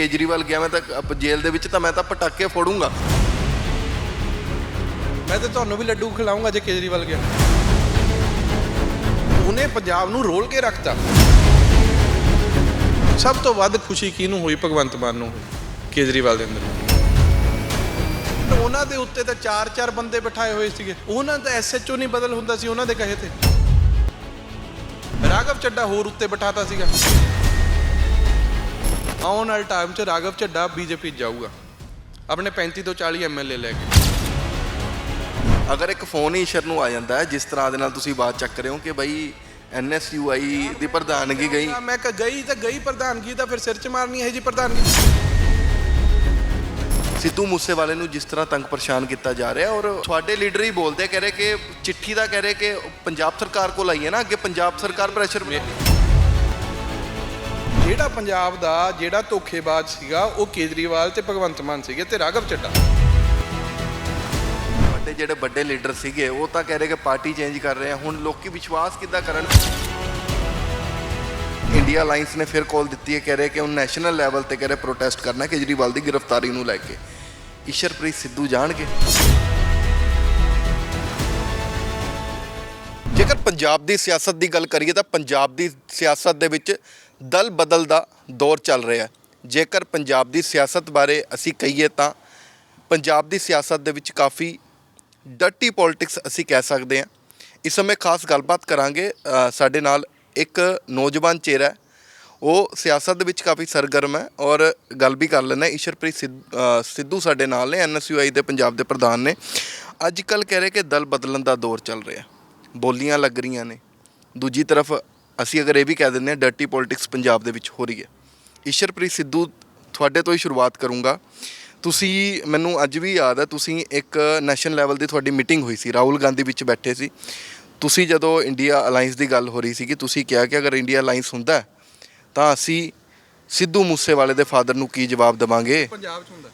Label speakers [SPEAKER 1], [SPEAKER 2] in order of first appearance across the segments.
[SPEAKER 1] ਕੇਜਰੀਵਾਲ ਗਿਆ, ਮੈਂ ਤਾਂ ਅਪ- ਜੇਲ੍ਹ ਦੇ ਵਿੱਚ ਤਾਂ ਮੈਂ ਤਾਂ ਪਟਾਕੇ ਫੋੜੂੰਗਾ।
[SPEAKER 2] ਮੈਂ ਤੇ ਤੁਹਾਨੂੰ ਵੀ ਲੱਡੂ ਖਿਲਾਉਂਗਾ ਜੇ ਕੇਜਰੀਵਾਲ ਗਿਆ। ਉਹਨੇ ਪੰਜਾਬ ਨੂੰ ਰੋਲ ਕੇ ਰੱਖਤਾ। ਸਭ ਤੋਂ ਵੱਧ ਖੁਸ਼ੀ ਕਿਹਨੂੰ ਹੋਈ ਭਗਵੰਤ ਮਾਨ ਨੂੰ? ਹੋਈ? ਕੇਜਰੀਵਾਲ ਦੇ ਅੰਦਰ। ਉਹਨਾਂ ਦੇ ਉੱਤੇ ਤਾਂ ਚਾਰ ਚਾਰ ਬੰਦੇ ਬਿਠਾਏ ਹੋਏ ਸੀਗੇ। ਉਹਨਾਂ ਦਾ ਐਸਐਚਓ ਨਹੀਂ ਬਦਲ ਹੁੰਦਾ ਸੀ, ਉਹਨਾਂ ਦੇ ਕਹੇ ਤੇ। ਰਾਘਵ ਚੱਡਾ ਹੋਰ ਉੱਤੇ ਬਿਠਾਤਾ ਸੀਗਾ। ਆਉਣ ਵਾਲੇ ਟਾਈਮ 'ਚ ਰਾਘਵ ਚੱਡਾ ਬੀਜੇਪੀ ਜਾਊਗਾ। ਆਪਣੇ 35 ਤੋਂ 40 ਐਮਐਲਏ ਲੈ ਕੇ।
[SPEAKER 1] ਅਗਰ ਇੱਕ ਫੋਨ ਹੀ ਈਸ਼ਰ ਨੂੰ ਆ ਜਾਂਦਾ ਹੈ ਜਿਸ ਤਰ੍ਹਾਂ ਦੇ ਨਾਲ ਤੁਸੀਂ ਬਾਤ ਚੱਕ ਰਹੇ ਹੋ ਕਿ ਬਈ ਐਨਐਸਯੂਆਈ ਦੀ ਪ੍ਰਧਾਨਗੀ ਗਈ।
[SPEAKER 2] ਮੈਂ ਕਿ ਗਈ ਤਾਂ ਗਈ ਪ੍ਰਧਾਨਗੀ ਤਾਂ ਫਿਰ ਸਿਰ 'ਚ ਮਾਰਨੀ ਹੈ ਜੀ ਪ੍ਰਧਾਨਗੀ।
[SPEAKER 1] ਸਿੱਧੂ ਮੂਸੇਵਾਲੇ ਨੂੰ ਜਿਸ ਤਰ੍ਹਾਂ ਤੰਗ ਪਰੇਸ਼ਾਨ ਕੀਤਾ ਜਾ ਰਿਹਾ ਔਰ ਤੁਹਾਡੇ ਲੀਡਰ ਹੀ ਬੋਲਦੇ ਕਹਿ ਰਹੇ ਕਿ ਚਿੱਠੀ ਦਾ ਕਹਿ ਰਹੇ ਕਿ ਪੰਜਾਬ ਸਰਕਾਰ ਕੋਲ ਆਈ ਹੈ ਨਾ ਅੱਗੇ ਪੰਜਾਬ ਸਰਕਾਰ ਪ੍ਰੈਸ਼ਰ
[SPEAKER 2] ਜਿਹੜਾ ਪੰਜਾਬ ਦਾ ਜਿਹੜਾ ਧੋਖੇਬਾਜ਼ ਸੀਗਾ, ਉਹ ਕੇਜਰੀਵਾਲ ਤੇ ਭਗਵੰਤ ਮਾਨ ਸੀਗੇ ਤੇ ਰਾਘਵ ਚੱਡਾ
[SPEAKER 1] ਵੱਡੇ ਜਿਹੜੇ ਵੱਡੇ ਲੀਡਰ ਸੀਗੇ, ਉਹ ਤਾਂ ਕਹਿ ਰਹੇ ਕਿ ਪਾਰਟੀ ਚੇਂਜ ਕਰ ਰਹੇ ਆ। ਹੁਣ ਲੋਕੀ ਵਿਸ਼ਵਾਸ ਕਿੱਦਾਂ ਕਰਨ? ਇੰਡੀਆ ਅਲਾਈਅੰਸ ਨੇ ਫਿਰ ਕਾਲ ਦਿੱਤੀ ਹੈ, ਕਹਿ ਰਹੇ ਕਿ ਉਹ ਨੈਸ਼ਨਲ ਲੈਵਲ ਤੇ ਕਹਿ ਰਹੇ ਪ੍ਰੋਟੈਸਟ ਕਰਨਾ, ਕੇਜਰੀਵਾਲ ਦੀ ਗ੍ਰਿਫਤਾਰੀ ਨੂੰ ਲੈ ਕੇ। ਈਸ਼ਰਪ੍ਰੀਤ ਸਿੱਧੂ ਜਾਣਗੇ? ਜੇਕਰ ਪੰਜਾਬ ਦੀ ਸਿਆਸਤ ਦੀ ਗੱਲ ਕਰੀਏ ਤਾਂ ਪੰਜਾਬ ਦੀ ਸਿਆਸਤ ਦੇ ਵਿੱਚ ਦਲ ਬਦਲ ਦਾ ਦੌਰ ਚੱਲ ਰਿਹਾ ਹੈ। ਜੇਕਰ ਪੰਜਾਬ ਦੀ ਸਿਆਸਤ ਬਾਰੇ ਅਸੀਂ ਕਹੀਏ ਤਾਂ ਪੰਜਾਬ ਦੀ ਸਿਆਸਤ ਦੇ ਵਿੱਚ ਕਾਫੀ ਡਰਟੀ ਪੋਲਿਟਿਕਸ ਅਸੀਂ ਕਹਿ ਸਕਦੇ ਹਾਂ। ਇਸ ਸਮੇਂ ਖਾਸ ਗੱਲਬਾਤ ਕਰਾਂਗੇ ਸਾਡੇ ਨਾਲ ਇੱਕ ਨੌਜਵਾਨ ਚਿਹਰਾ ਉਹ ਸਿਆਸਤ ਦੇ ਵਿੱਚ ਕਾਫੀ ਸਰਗਰਮ ਹੈ ਔਰ ਗੱਲ ਵੀ ਕਰ ਲੈਣਾ ਈਸ਼ਰਪ੍ਰੀਤ ਸਿੱਧ- ਸਿੱਧੂ ਸਾਡੇ ਨਾਲ ਨੇ ਐਨਐਸਯੂਆਈ ਦੇ ਪੰਜਾਬ ਦੇ ਪ੍ਰਧਾਨ ਨੇ। ਅੱਜ ਕੱਲ ਕਹਿ ਰਹੇ ਕਿ ਦਲ ਬਦਲਣ ਦਾ ਦੌਰ ਚੱਲ ਰਿਹਾ ਬੋਲੀਆਂ ਲੱਗ ਰਹੀਆਂ ਨੇ। ਦੂਜੀ ਤਰਫ ਅਸੀਂ ਅਗਰ ਇਹ ਵੀ ਕਹਿ ਦਿੰਦੇ ਹਾਂ ਡਰਟੀ ਪੋਲਿਟਿਕਸ ਪੰਜਾਬ ਦੇ ਵਿੱਚ ਹੋ ਰਹੀ ਹੈ। ਈਸ਼ਰਪ੍ਰੀਤ ਸਿੱਧੂ, ਤੁਹਾਡੇ ਤੋਂ ਹੀ ਸ਼ੁਰੂਆਤ ਕਰੂੰਗਾ। ਤੁਸੀਂ, ਮੈਨੂੰ ਅੱਜ ਵੀ ਯਾਦ ਹੈ, ਤੁਸੀਂ ਇੱਕ ਨੈਸ਼ਨਲ ਲੈਵਲ ਦੀ ਤੁਹਾਡੀ ਮੀਟਿੰਗ ਹੋਈ ਸੀ, ਰਾਹੁਲ ਗਾਂਧੀ ਵਿੱਚ ਬੈਠੇ ਸੀ। ਤੁਸੀਂ ਜਦੋਂ ਇੰਡੀਆ ਅਲਾਈਅੰਸ ਦੀ ਗੱਲ ਹੋ ਰਹੀ ਸੀ ਕਿ ਤੁਸੀਂ ਕਿਹਾ ਕਿ ਅਗਰ ਇੰਡੀਆ ਅਲਾਈਅੰਸ ਹੁੰਦਾ ਤਾਂ ਅਸੀਂ ਸਿੱਧੂ ਮੂਸੇਵਾਲੇ ਦੇ ਫਾਦਰ ਨੂੰ ਕੀ ਜਵਾਬ ਦੇਵਾਂਗੇ?
[SPEAKER 2] ਪੰਜਾਬ 'ਚ ਹੁੰਦਾ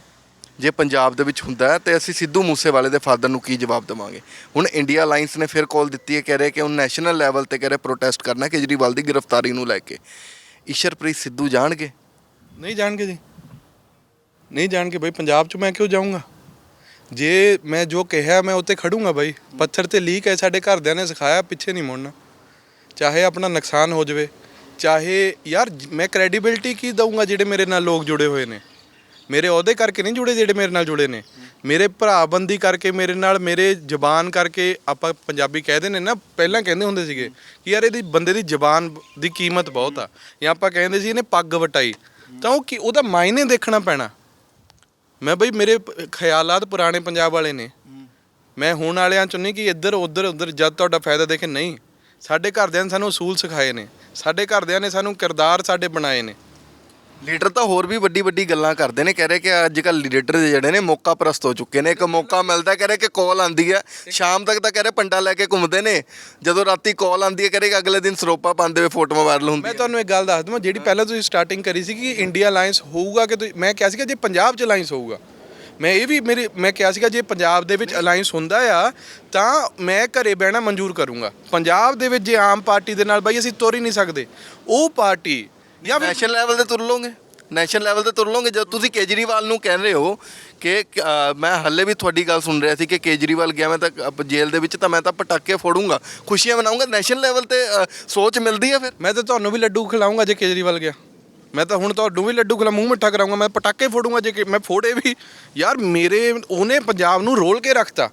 [SPEAKER 1] ਜੇ ਪੰਜਾਬ ਦੇ ਵਿੱਚ ਹੁੰਦਾ ਹੈ, ਤੇ ਅਸੀਂ ਸਿੱਧੂ ਮੂਸੇਵਾਲੇ ਦੇ ਫਾਦਰ ਨੂੰ ਕੀ ਜਵਾਬ ਦੇਵਾਂਗੇ? ਹੁਣ ਇੰਡੀਆ ਅਲਾਈਅੰਸ ਨੇ ਫਿਰ ਕਾਲ ਦਿੱਤੀ ਹੈ, ਕਹਿ ਰਹੇ ਕਿ ਉਹ ਨੈਸ਼ਨਲ ਲੈਵਲ ਤੇ ਕਹਿ ਰਹੇ ਪ੍ਰੋਟੈਸਟ ਕਰਨਾ ਕੇਜਰੀਵਾਲ ਦੀ ਗ੍ਰਿਫਤਾਰੀ ਨੂੰ ਲੈ ਕੇ। ਈਸ਼ਰਪ੍ਰੀਤ ਸਿੱਧੂ ਜਾਣਗੇ?
[SPEAKER 2] ਨਹੀਂ ਜਾਣਗੇ ਜੀ। ਨਹੀਂ ਜਾਣਗੇ ਬਈ, ਪੰਜਾਬ 'ਚ ਮੈਂ ਕਿਉਂ ਜਾਊਂਗਾ? ਜੇ ਮੈਂ ਜੋ ਕਿਹਾ, ਮੈਂ ਉੱਤੇ ਖੜੂੰਗਾ ਬਾਈ। ਪੱਥਰ ਤੇ ਲੀਕ ਹੈ, ਸਾਡੇ ਘਰਦਿਆਂ ਨੇ ਸਿਖਾਇਆ, ਪਿੱਛੇ ਨਹੀਂ ਮੁੜਨਾ। ਚਾਹੇ ਆਪਣਾ ਨੁਕਸਾਨ ਹੋ ਜਾਵੇ, ਚਾਹੇ ਯਾਰ, ਮੈਂ ਕ੍ਰੈਡੀਬਿਲਟੀ ਕੀ ਦਊਂਗਾ ਜਿਹੜੇ ਮੇਰੇ ਨਾਲ ਲੋਕ ਜੁੜੇ ਹੋਏ ਨੇ? ਮੇਰੇ ਅਹੁਦੇ ਕਰਕੇ ਨਹੀਂ ਜੁੜੇ ਜਿਹੜੇ ਮੇਰੇ ਨਾਲ ਜੁੜੇ ਨੇ। ਮੇਰੇ ਭਰਾਬੰਦੀ ਕਰਕੇ, ਮੇਰੇ ਨਾਲ ਮੇਰੇ ਜ਼ਬਾਨ ਕਰਕੇ ਆਪਾਂ ਪੰਜਾਬੀ ਕਹਿੰਦੇ ਨੇ ਨਾ, ਪਹਿਲਾਂ ਕਹਿੰਦੇ ਹੁੰਦੇ ਸੀਗੇ ਕਿ ਯਾਰ ਇਹਦੀ ਬੰਦੇ ਦੀ ਜ਼ਬਾਨ ਦੀ ਕੀਮਤ ਬਹੁਤ ਆ। ਜਾਂ ਆਪਾਂ ਕਹਿੰਦੇ ਸੀ ਇਹਨੇ ਪੱਗ ਵਟਾਈ। ਤਾਂ ਉਹ ਕੀ ਉਹਦਾ ਮਾਇਨੇ ਦੇਖਣਾ ਪੈਣਾ। ਮੈਂ ਬਈ ਮੇਰੇ ਖਿਆਲਾਤ ਪੁਰਾਣੇ ਪੰਜਾਬ ਵਾਲੇ ਨੇ। ਮੈਂ ਹੁਣ ਵਾਲਿਆਂ ਚੋਂ ਨਹੀਂ ਕਿ ਇੱਧਰ, ਉੱਧਰ ਉੱਧਰ ਜਦ ਤੁਹਾਡਾ ਫਾਇਦਾ ਦੇਖੇ, ਨਹੀਂ। ਸਾਡੇ ਘਰਦਿਆਂ ਨੇ ਸਾਨੂੰ ਅਸੂਲ ਸਿਖਾਏ ਨੇ। ਸਾਡੇ ਘਰਦਿਆਂ ਨੇ ਸਾਨੂੰ ਕਿਰਦਾਰ ਸਾਡੇ ਬਣਾਏ ਨੇ।
[SPEAKER 1] ਲੀਡਰ ਤਾਂ ਹੋਰ ਵੀ ਵੱਡੀ ਵੱਡੀ ਗੱਲਾਂ ਕਰਦੇ ਨੇ ਕਹਿ ਰਹੇ ਕਿ ਅੱਜ ਕੱਲ ਲੀਡਰ ਜਿਹੜੇ ਨੇ ਮੌਕਾ ਪ੍ਰਸਤ ਹੋ ਚੁੱਕੇ ਨੇ। ਇੱਕ ਮੌਕਾ ਮਿਲਦਾ ਕਹਿ ਰਹੇ ਕਿ ਕਾਲ ਆਂਦੀ ਹੈ। ਸ਼ਾਮ ਤੱਕ ਤਾਂ ਕਹਿ ਰਹੇ ਪੰਡਾ ਲੈ ਕੇ ਘੁੰਮਦੇ ਨੇ। ਜਦੋਂ ਰਾਤੀ ਕਾਲ ਆਂਦੀ ਹੈ ਕਹਿ ਰਹੇ ਕਿ ਅਗਲੇ ਦਿਨ ਸਰੋਪਾ ਪਾਉਂਦੇ ਹੋਏ ਫੋਟੋਆਂ ਵਾਇਰਲ
[SPEAKER 2] ਮੈਂ
[SPEAKER 1] ਹੁੰਦੀਆਂ
[SPEAKER 2] ਤੁਹਾਨੂੰ ਇੱਕ ਗੱਲ ਦੱਸ ਦਵਾਂ ਜਿਹੜੀ ਪਹਿਲਾਂ ਤੁਸੀਂ ਸਟਾਰਟਿੰਗ ਕਰੀ ਸੀ ਕਿ ਇੰਡੀਆ ਅਲਾਈਅੰਸ ਹੋਊਗਾ ਕਿ ਮੈਂ ਕਿਹਾ ਸੀਗਾ ਜੇ ਪੰਜਾਬ 'ਚ ਅਲਾਈਅੰਸ ਹੋਊਗਾ। ਮੈਂ ਇਹ ਵੀ ਮੇਰੇ ਮੈਂ ਕਿਹਾ ਸੀਗਾ ਜੇ ਪੰਜਾਬ ਦੇ ਵਿੱਚ ਅਲਾਈਅੰਸ ਹੁੰਦਾ ਆ ਤਾਂ ਮੈਂ ਘਰੇ ਬਹਿਣਾ ਮਨਜ਼ੂਰ ਕਰੂੰਗਾ। ਪੰਜਾਬ ਦੇ ਵਿੱਚ ਜੇ ਆਮ ਪਾਰਟੀ ਦੇ ਨਾਲ ਬਾਈ ਅਸੀਂ ਤੁਰ ਹੀ ਨਹੀਂ ਸਕਦੇ। ਉਹ ਪਾਰਟੀ ਜਾਂ ਫਿਰ
[SPEAKER 1] ਨੈਸ਼ਨਲ ਲੈਵਲ ਤੇ ਤੁਰ ਲੋਗੇ ਨੈਸ਼ਨਲ ਲੈਵਲ ਤੇ ਤੁਰ ਲੋਗੇ ਜਦ ਤੁਸੀਂ ਕੇਜਰੀਵਾਲ ਨੂੰ ਕਹਿ ਰਹੇ ਹੋ ਕਿ ਅ, ਮੈਂ ਹੱਲੇ ਵੀ ਤੁਹਾਡੀ ਗੱਲ ਸੁਣ ਰਿਹਾ ਸੀ ਕਿ ਕੇਜਰੀਵਾਲ ਗਿਆ ਮੈਂ ਤਾਂ ਜੇਲ੍ਹ ਦੇ ਵਿੱਚ ਤਾਂ ਮੈਂ ਤਾਂ ਪਟਾਕੇ ਫੋੜੂੰਗਾ। ਖੁਸ਼ੀਆਂ ਮਨਾਉਂਗਾ। ਨੈਸ਼ਨਲ ਲੈਵਲ ਤੇ ਅ, ਸੋਚ ਮਿਲਦੀ ਹੈ ਫਿਰ?
[SPEAKER 2] ਮੈਂ ਤਾਂ ਤੁਹਾਨੂੰ ਵੀ ਲੱਡੂ ਖਿਲਾਉਂਗਾ ਜੇ ਕੇਜਰੀਵਾਲ ਗਿਆ। ਮੈਂ ਤਾਂ ਹੁਣ ਤੁਹਾਨੂੰ ਵੀ ਲੱਡੂ ਖਿਲਾ ਮੂੰਹ ਮਿੱਠਾ ਕਰਾਉਂਗਾ ਮੈਂ ਪਟਾਕੇ ਫੋੜੂੰਗਾ ਜੇ ਕਿ ਮੈਂ ਫੋੜੇ ਵੀ। ਯਾਰ ਮੇਰੇ ਉਹਨੇ ਪੰਜਾਬ ਨੂੰ ਰੋਲ ਕੇ ਰੱਖਤਾ।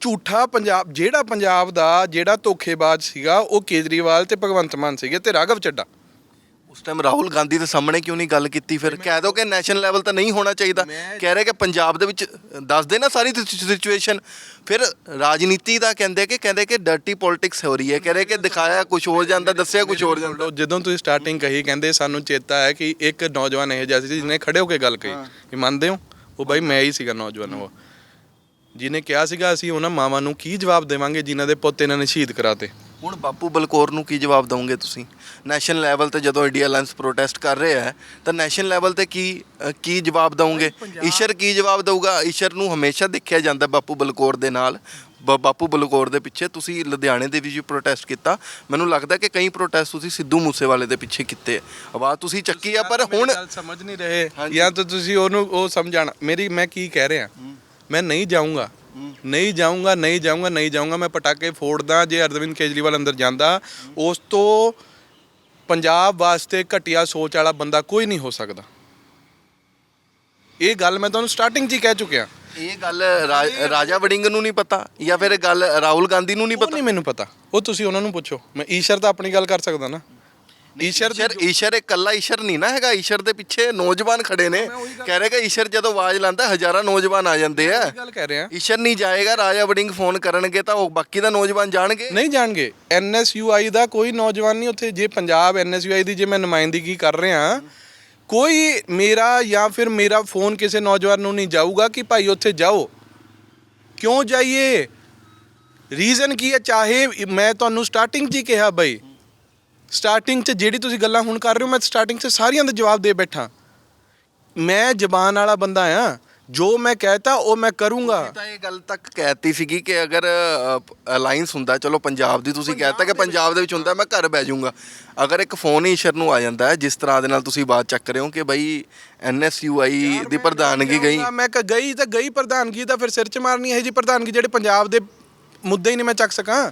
[SPEAKER 2] ਝੂਠਾ ਪੰਜਾਬ ਜਿਹੜਾ ਪੰਜਾਬ ਦਾ ਜਿਹੜਾ ਧੋਖੇਬਾਜ਼ ਸੀਗਾ ਉਹ ਕੇਜਰੀਵਾਲ ਤੇ ਭਗਵੰਤ ਮਾਨ ਸੀਗੇ ਤੇ ਰਾਘਵ ਚੱਡਾ
[SPEAKER 1] ਉਸ ਟਾਈਮ ਰਾਹੁਲ ਗਾਂਧੀ ਦੇ ਸਾਹਮਣੇ ਕਿਉਂ ਨਹੀਂ ਗੱਲ ਕੀਤੀ? ਫਿਰ ਕਹਿ ਦੋ ਕਿ ਨੈਸ਼ਨਲ ਲੈਵਲ ਤਾਂ ਨਹੀਂ ਹੋਣਾ ਚਾਹੀਦਾ। ਕਹਿ ਰਹੇ ਕਿ ਪੰਜਾਬ ਦੇ ਵਿੱਚ ਦੱਸ ਦੇ ਨਾ ਸਾਰੀ ਸਿਚੁਏਸ਼ਨ ਫਿਰ ਰਾਜਨੀਤੀ ਦਾ ਕਹਿੰਦੇ ਕਿ ਕਹਿੰਦੇ ਕਿ ਡਰਟੀ ਪੋਲਿਟਿਕਸ ਹੋ ਰਹੀ ਹੈ। ਕਹਿ ਰਹੇ ਕਿ ਦਿਖਾਇਆ ਕੁਝ ਹੋਰ ਜਾਂਦਾ ਦੱਸਿਆ ਕੁਝ ਹੋਰ ਜਾਂਦਾ।
[SPEAKER 2] ਜਦੋਂ ਤੁਸੀਂ ਸਟਾਰਟਿੰਗ ਕਹੀ ਕਹਿੰਦੇ ਸਾਨੂੰ ਚੇਤਾ ਹੈ ਕਿ ਇੱਕ ਨੌਜਵਾਨ ਇਹ ਜਿਹਾ ਸੀ ਜਿਹਨੇ ਖੜੇ ਹੋ ਕੇ ਗੱਲ ਕਹੀ। ਇਹ ਮੰਨਦੇ ਹੋ? ਉਹ ਬਾਈ ਮੈਂ ਹੀ ਸੀਗਾ ਨੌਜਵਾਨ ਉਹ। ਜਿਹਨੇ ਕਿਹਾ ਸੀਗਾ ਅਸੀਂ ਉਹਨਾਂ ਮਾਵਾਂ ਨੂੰ ਕੀ ਜਵਾਬ ਦੇਵਾਂਗੇ ਜਿਨ੍ਹਾਂ ਦੇ ਪੁੱਤ ਇਹਨਾਂ ਨੇ ਸ਼ਹੀਦ ਕਰਾਤੇ?
[SPEAKER 1] ਹੁਣ ਬਾਪੂ ਬਲਕੌਰ ਨੂੰ ਕੀ ਜਵਾਬ ਦਵੋਗੇ ਤੁਸੀਂ? ਨੈਸ਼ਨਲ ਲੈਵਲ ਤੇ ਜਦੋਂ ਇੰਡੀਆ ਅਲਾਈਅੰਸ ਪ੍ਰੋਟੈਸਟ ਕਰ ਰਿਹਾ ਹੈ ਤਾਂ ਨੈਸ਼ਨਲ ਲੈਵਲ ਤੇ ਕੀ ਅ, ਕੀ ਜਵਾਬ ਦਵੋਗੇ? ਈਸ਼ਰ ਕੀ ਜਵਾਬ ਦਊਗਾ? ਈਸ਼ਰ ਨੂੰ ਹਮੇਸ਼ਾ ਦੇਖਿਆ ਜਾਂਦਾ ਬਾਪੂ ਬਲਕੌਰ ਦੇ ਨਾਲ। ਬ- ਬਾਪੂ ਬਲਕੌਰ ਦੇ ਪਿੱਛੇ ਤੁਸੀਂ ਲੁਧਿਆਣੇ ਦੇ ਵਿੱਚ ਪ੍ਰੋਟੈਸਟ ਕੀਤਾ। ਮੈਨੂੰ ਲੱਗਦਾ ਕਿ ਕਈ ਪ੍ਰੋਟੈਸਟ ਤੁਸੀਂ ਸਿੱਧੂ ਮੂਸੇਵਾਲੇ ਦੇ ਪਿੱਛੇ ਕੀਤੇ। ਆ। ਆਵਾਜ਼ ਤੁਸੀਂ ਚੱਕੀ ਆ ਪਰ ਹੁਣ
[SPEAKER 2] ਗੱਲ ਸਮਝ ਨਹੀਂ ਰਹੇ। ਜਾਂ ਤਾਂ ਤੁਸੀਂ ਉਹਨੂੰ ਉਹ ਸਮਝਾਣਾ ਮੇਰੀ ਮੈਂ ਕੀ ਕਹਿ ਰਿਹਾ? ਮੈਂ ਨਹੀਂ ਜਾਊਂਗਾ। ਨਹੀਂ ਜਾਊਂਗਾ ਨਹੀਂ ਜਾਊਂਗਾ ਨਹੀਂ ਜਾਊਂਗਾ ਮੈਂ ਪਟਾਕੇ ਫੋੜਦਾ ਜੇ ਅਰਵਿੰਦ ਕੇਜਰੀਵਾਲ ਅੰਦਰ ਜਾਂਦਾ ਉਸ ਤੋਂ ਪੰਜਾਬ ਵਾਸਤੇ ਘਟੀਆ ਸੋਚ ਵਾਲਾ ਬੰਦਾ ਕੋਈ ਨਹੀਂ ਹੋ ਸਕਦਾ। ਇਹ ਗੱਲ ਮੈਂ ਤੁਹਾਨੂੰ ਸਟਾਰਟਿੰਗ 'ਚ ਹੀ ਕਹਿ ਚੁੱਕਿਆ।
[SPEAKER 1] ਇਹ ਗੱਲ ਰਾਜਾ ਵੜਿੰਗ ਨੂੰ ਨਹੀਂ ਪਤਾ ਜਾਂ ਫਿਰ ਇਹ ਗੱਲ ਰਾਹੁਲ ਗਾਂਧੀ ਨੂੰ ਨਹੀਂ ਪਤਾ?
[SPEAKER 2] ਨਹੀਂ ਮੈਨੂੰ ਪਤਾ। ਉਹ ਤੁਸੀਂ ਉਹਨਾਂ ਨੂੰ ਪੁੱਛੋ। ਮੈਂ ਈਸ਼ਰ ਤਾਂ ਆਪਣੀ ਗੱਲ ਕਰ ਸਕਦਾ ਨਾ। ਈਸ਼ਰ ਦੀ
[SPEAKER 1] ਈਸ਼ਰ ਈਸ਼ਰ ਇੱਕ ਕੱਲਾ ਈਸ਼ਰ ਨਹੀਂ ਨਾ ਹੈਗਾ ਈਸ਼ਰ ਦੇ ਪਿੱਛੇ ਨੌਜਵਾਨ ਖੜੇ ਨੇ। ਕਹਿ ਰਹੇ ਕਿ ਈਸ਼ਰ ਜਦੋਂ ਆਵਾਜ਼ ਲਾਉਂਦਾ ਹਜ਼ਾਰਾਂ ਨੌਜਵਾਨ ਆ ਜਾਂਦੇ ਆ।
[SPEAKER 2] ਦੀ ਗੱਲ ਕਹਿ ਰਿਹਾ।
[SPEAKER 1] ਈਸ਼ਰ ਨਹੀਂ ਜਾਏਗਾ ਰਾਜਾ ਵੜਿੰਗ ਫੋਨ ਕਰਨਗੇ ਤਾਂ ਉਹ ਬਾਕੀ ਦਾ ਨੌਜਵਾਨ ਜਾਣਗੇ।
[SPEAKER 2] ਨਹੀਂ ਜਾਣਗੇ। ਐਨਐਸਯੂਆਈ ਦਾ ਕੋਈ ਨੌਜਵਾਨ ਨਹੀਂ ਉੱਥੇ। ਜੇ ਪੰਜਾਬ ਐਨਐਸਯੂਆਈ ਦੀ ਜੇ ਮੈਂ ਨੁਮਾਇੰਦਗੀ ਕਰ ਰਿਹਾ ਕੋਈ ਮੇਰਾ ਜਾਂ ਫਿਰ ਮੇਰਾ ਫੋਨ ਕਿਸੇ ਨੌਜਵਾਨ ਨੂੰ ਨਹੀਂ ਜਾਊਗਾ ਕਿ ਭਾਈ ਉੱਥੇ ਜਾਓ। ਕਿਉਂ ਜਾਈਏ? ਰੀਜ਼ਨ ਕੀ ਹੈ? ਚਾਹੇ ਮੈਂ ਤੁਹਾਨੂੰ ਸਟਾਰਟਿੰਗ 'ਚ ਹੀ ਕਿਹਾ ਬਈ ਸਟਾਰਟਿੰਗ 'ਚ ਜਿਹੜੀ ਤੁਸੀਂ ਗੱਲਾਂ ਹੁਣ ਕਰ ਰਹੇ ਹੋ ਮੈਂ ਸਟਾਰਟਿੰਗ 'ਚ ਸਾਰੀਆਂ ਦੇ ਜਵਾਬ ਦੇ ਬੈਠਾ। ਮੈਂ ਜ਼ਬਾਨ ਵਾਲਾ ਬੰਦਾ ਆ ਜੋ ਮੈਂ ਕਹਿਤਾ ਉਹ ਮੈਂ ਕਰੂੰਗਾ।
[SPEAKER 1] ਤਾਂ ਇਹ ਗੱਲ ਤੱਕ ਕਹਿਤੀ ਸੀਗੀ ਕਿ ਅਗਰ ਅਲਾਈਅੰਸ ਹੁੰਦਾ ਚਲੋ ਪੰਜਾਬ ਦੀ ਤੁਸੀਂ ਕਹਿਤਾ ਕਿ ਪੰਜਾਬ ਦੇ ਵਿੱਚ ਹੁੰਦਾ ਮੈਂ ਘਰ ਬਹਿ ਜਾਊਂਗਾ। ਅਗਰ ਇੱਕ ਫੋਨ ਹੀ ਈਸ਼ਰ ਨੂੰ ਆ ਜਾਂਦਾ ਹੈ ਜਿਸ ਤਰ੍ਹਾਂ ਦੇ ਨਾਲ ਤੁਸੀਂ ਬਾਤ ਚੱਕ ਰਹੇ ਹੋ ਕਿ ਬਈ ਐਨਐਸਯੂਆਈ ਦੀ ਪ੍ਰਧਾਨਗੀ ਗਈ।
[SPEAKER 2] ਮੈਂ ਕਿ ਗਈ ਤਾਂ ਗਈ ਪ੍ਰਧਾਨਗੀ ਤਾਂ ਫਿਰ ਸਿਰ 'ਚ ਮਾਰਨੀ ਹੈ ਜੀ ਪ੍ਰਧਾਨਗੀ ਜਿਹੜੇ ਪੰਜਾਬ ਦੇ ਮੁੱਦੇ ਹੀ ਨਹੀਂ ਮੈਂ ਚੱਕ ਸਕਾਂ।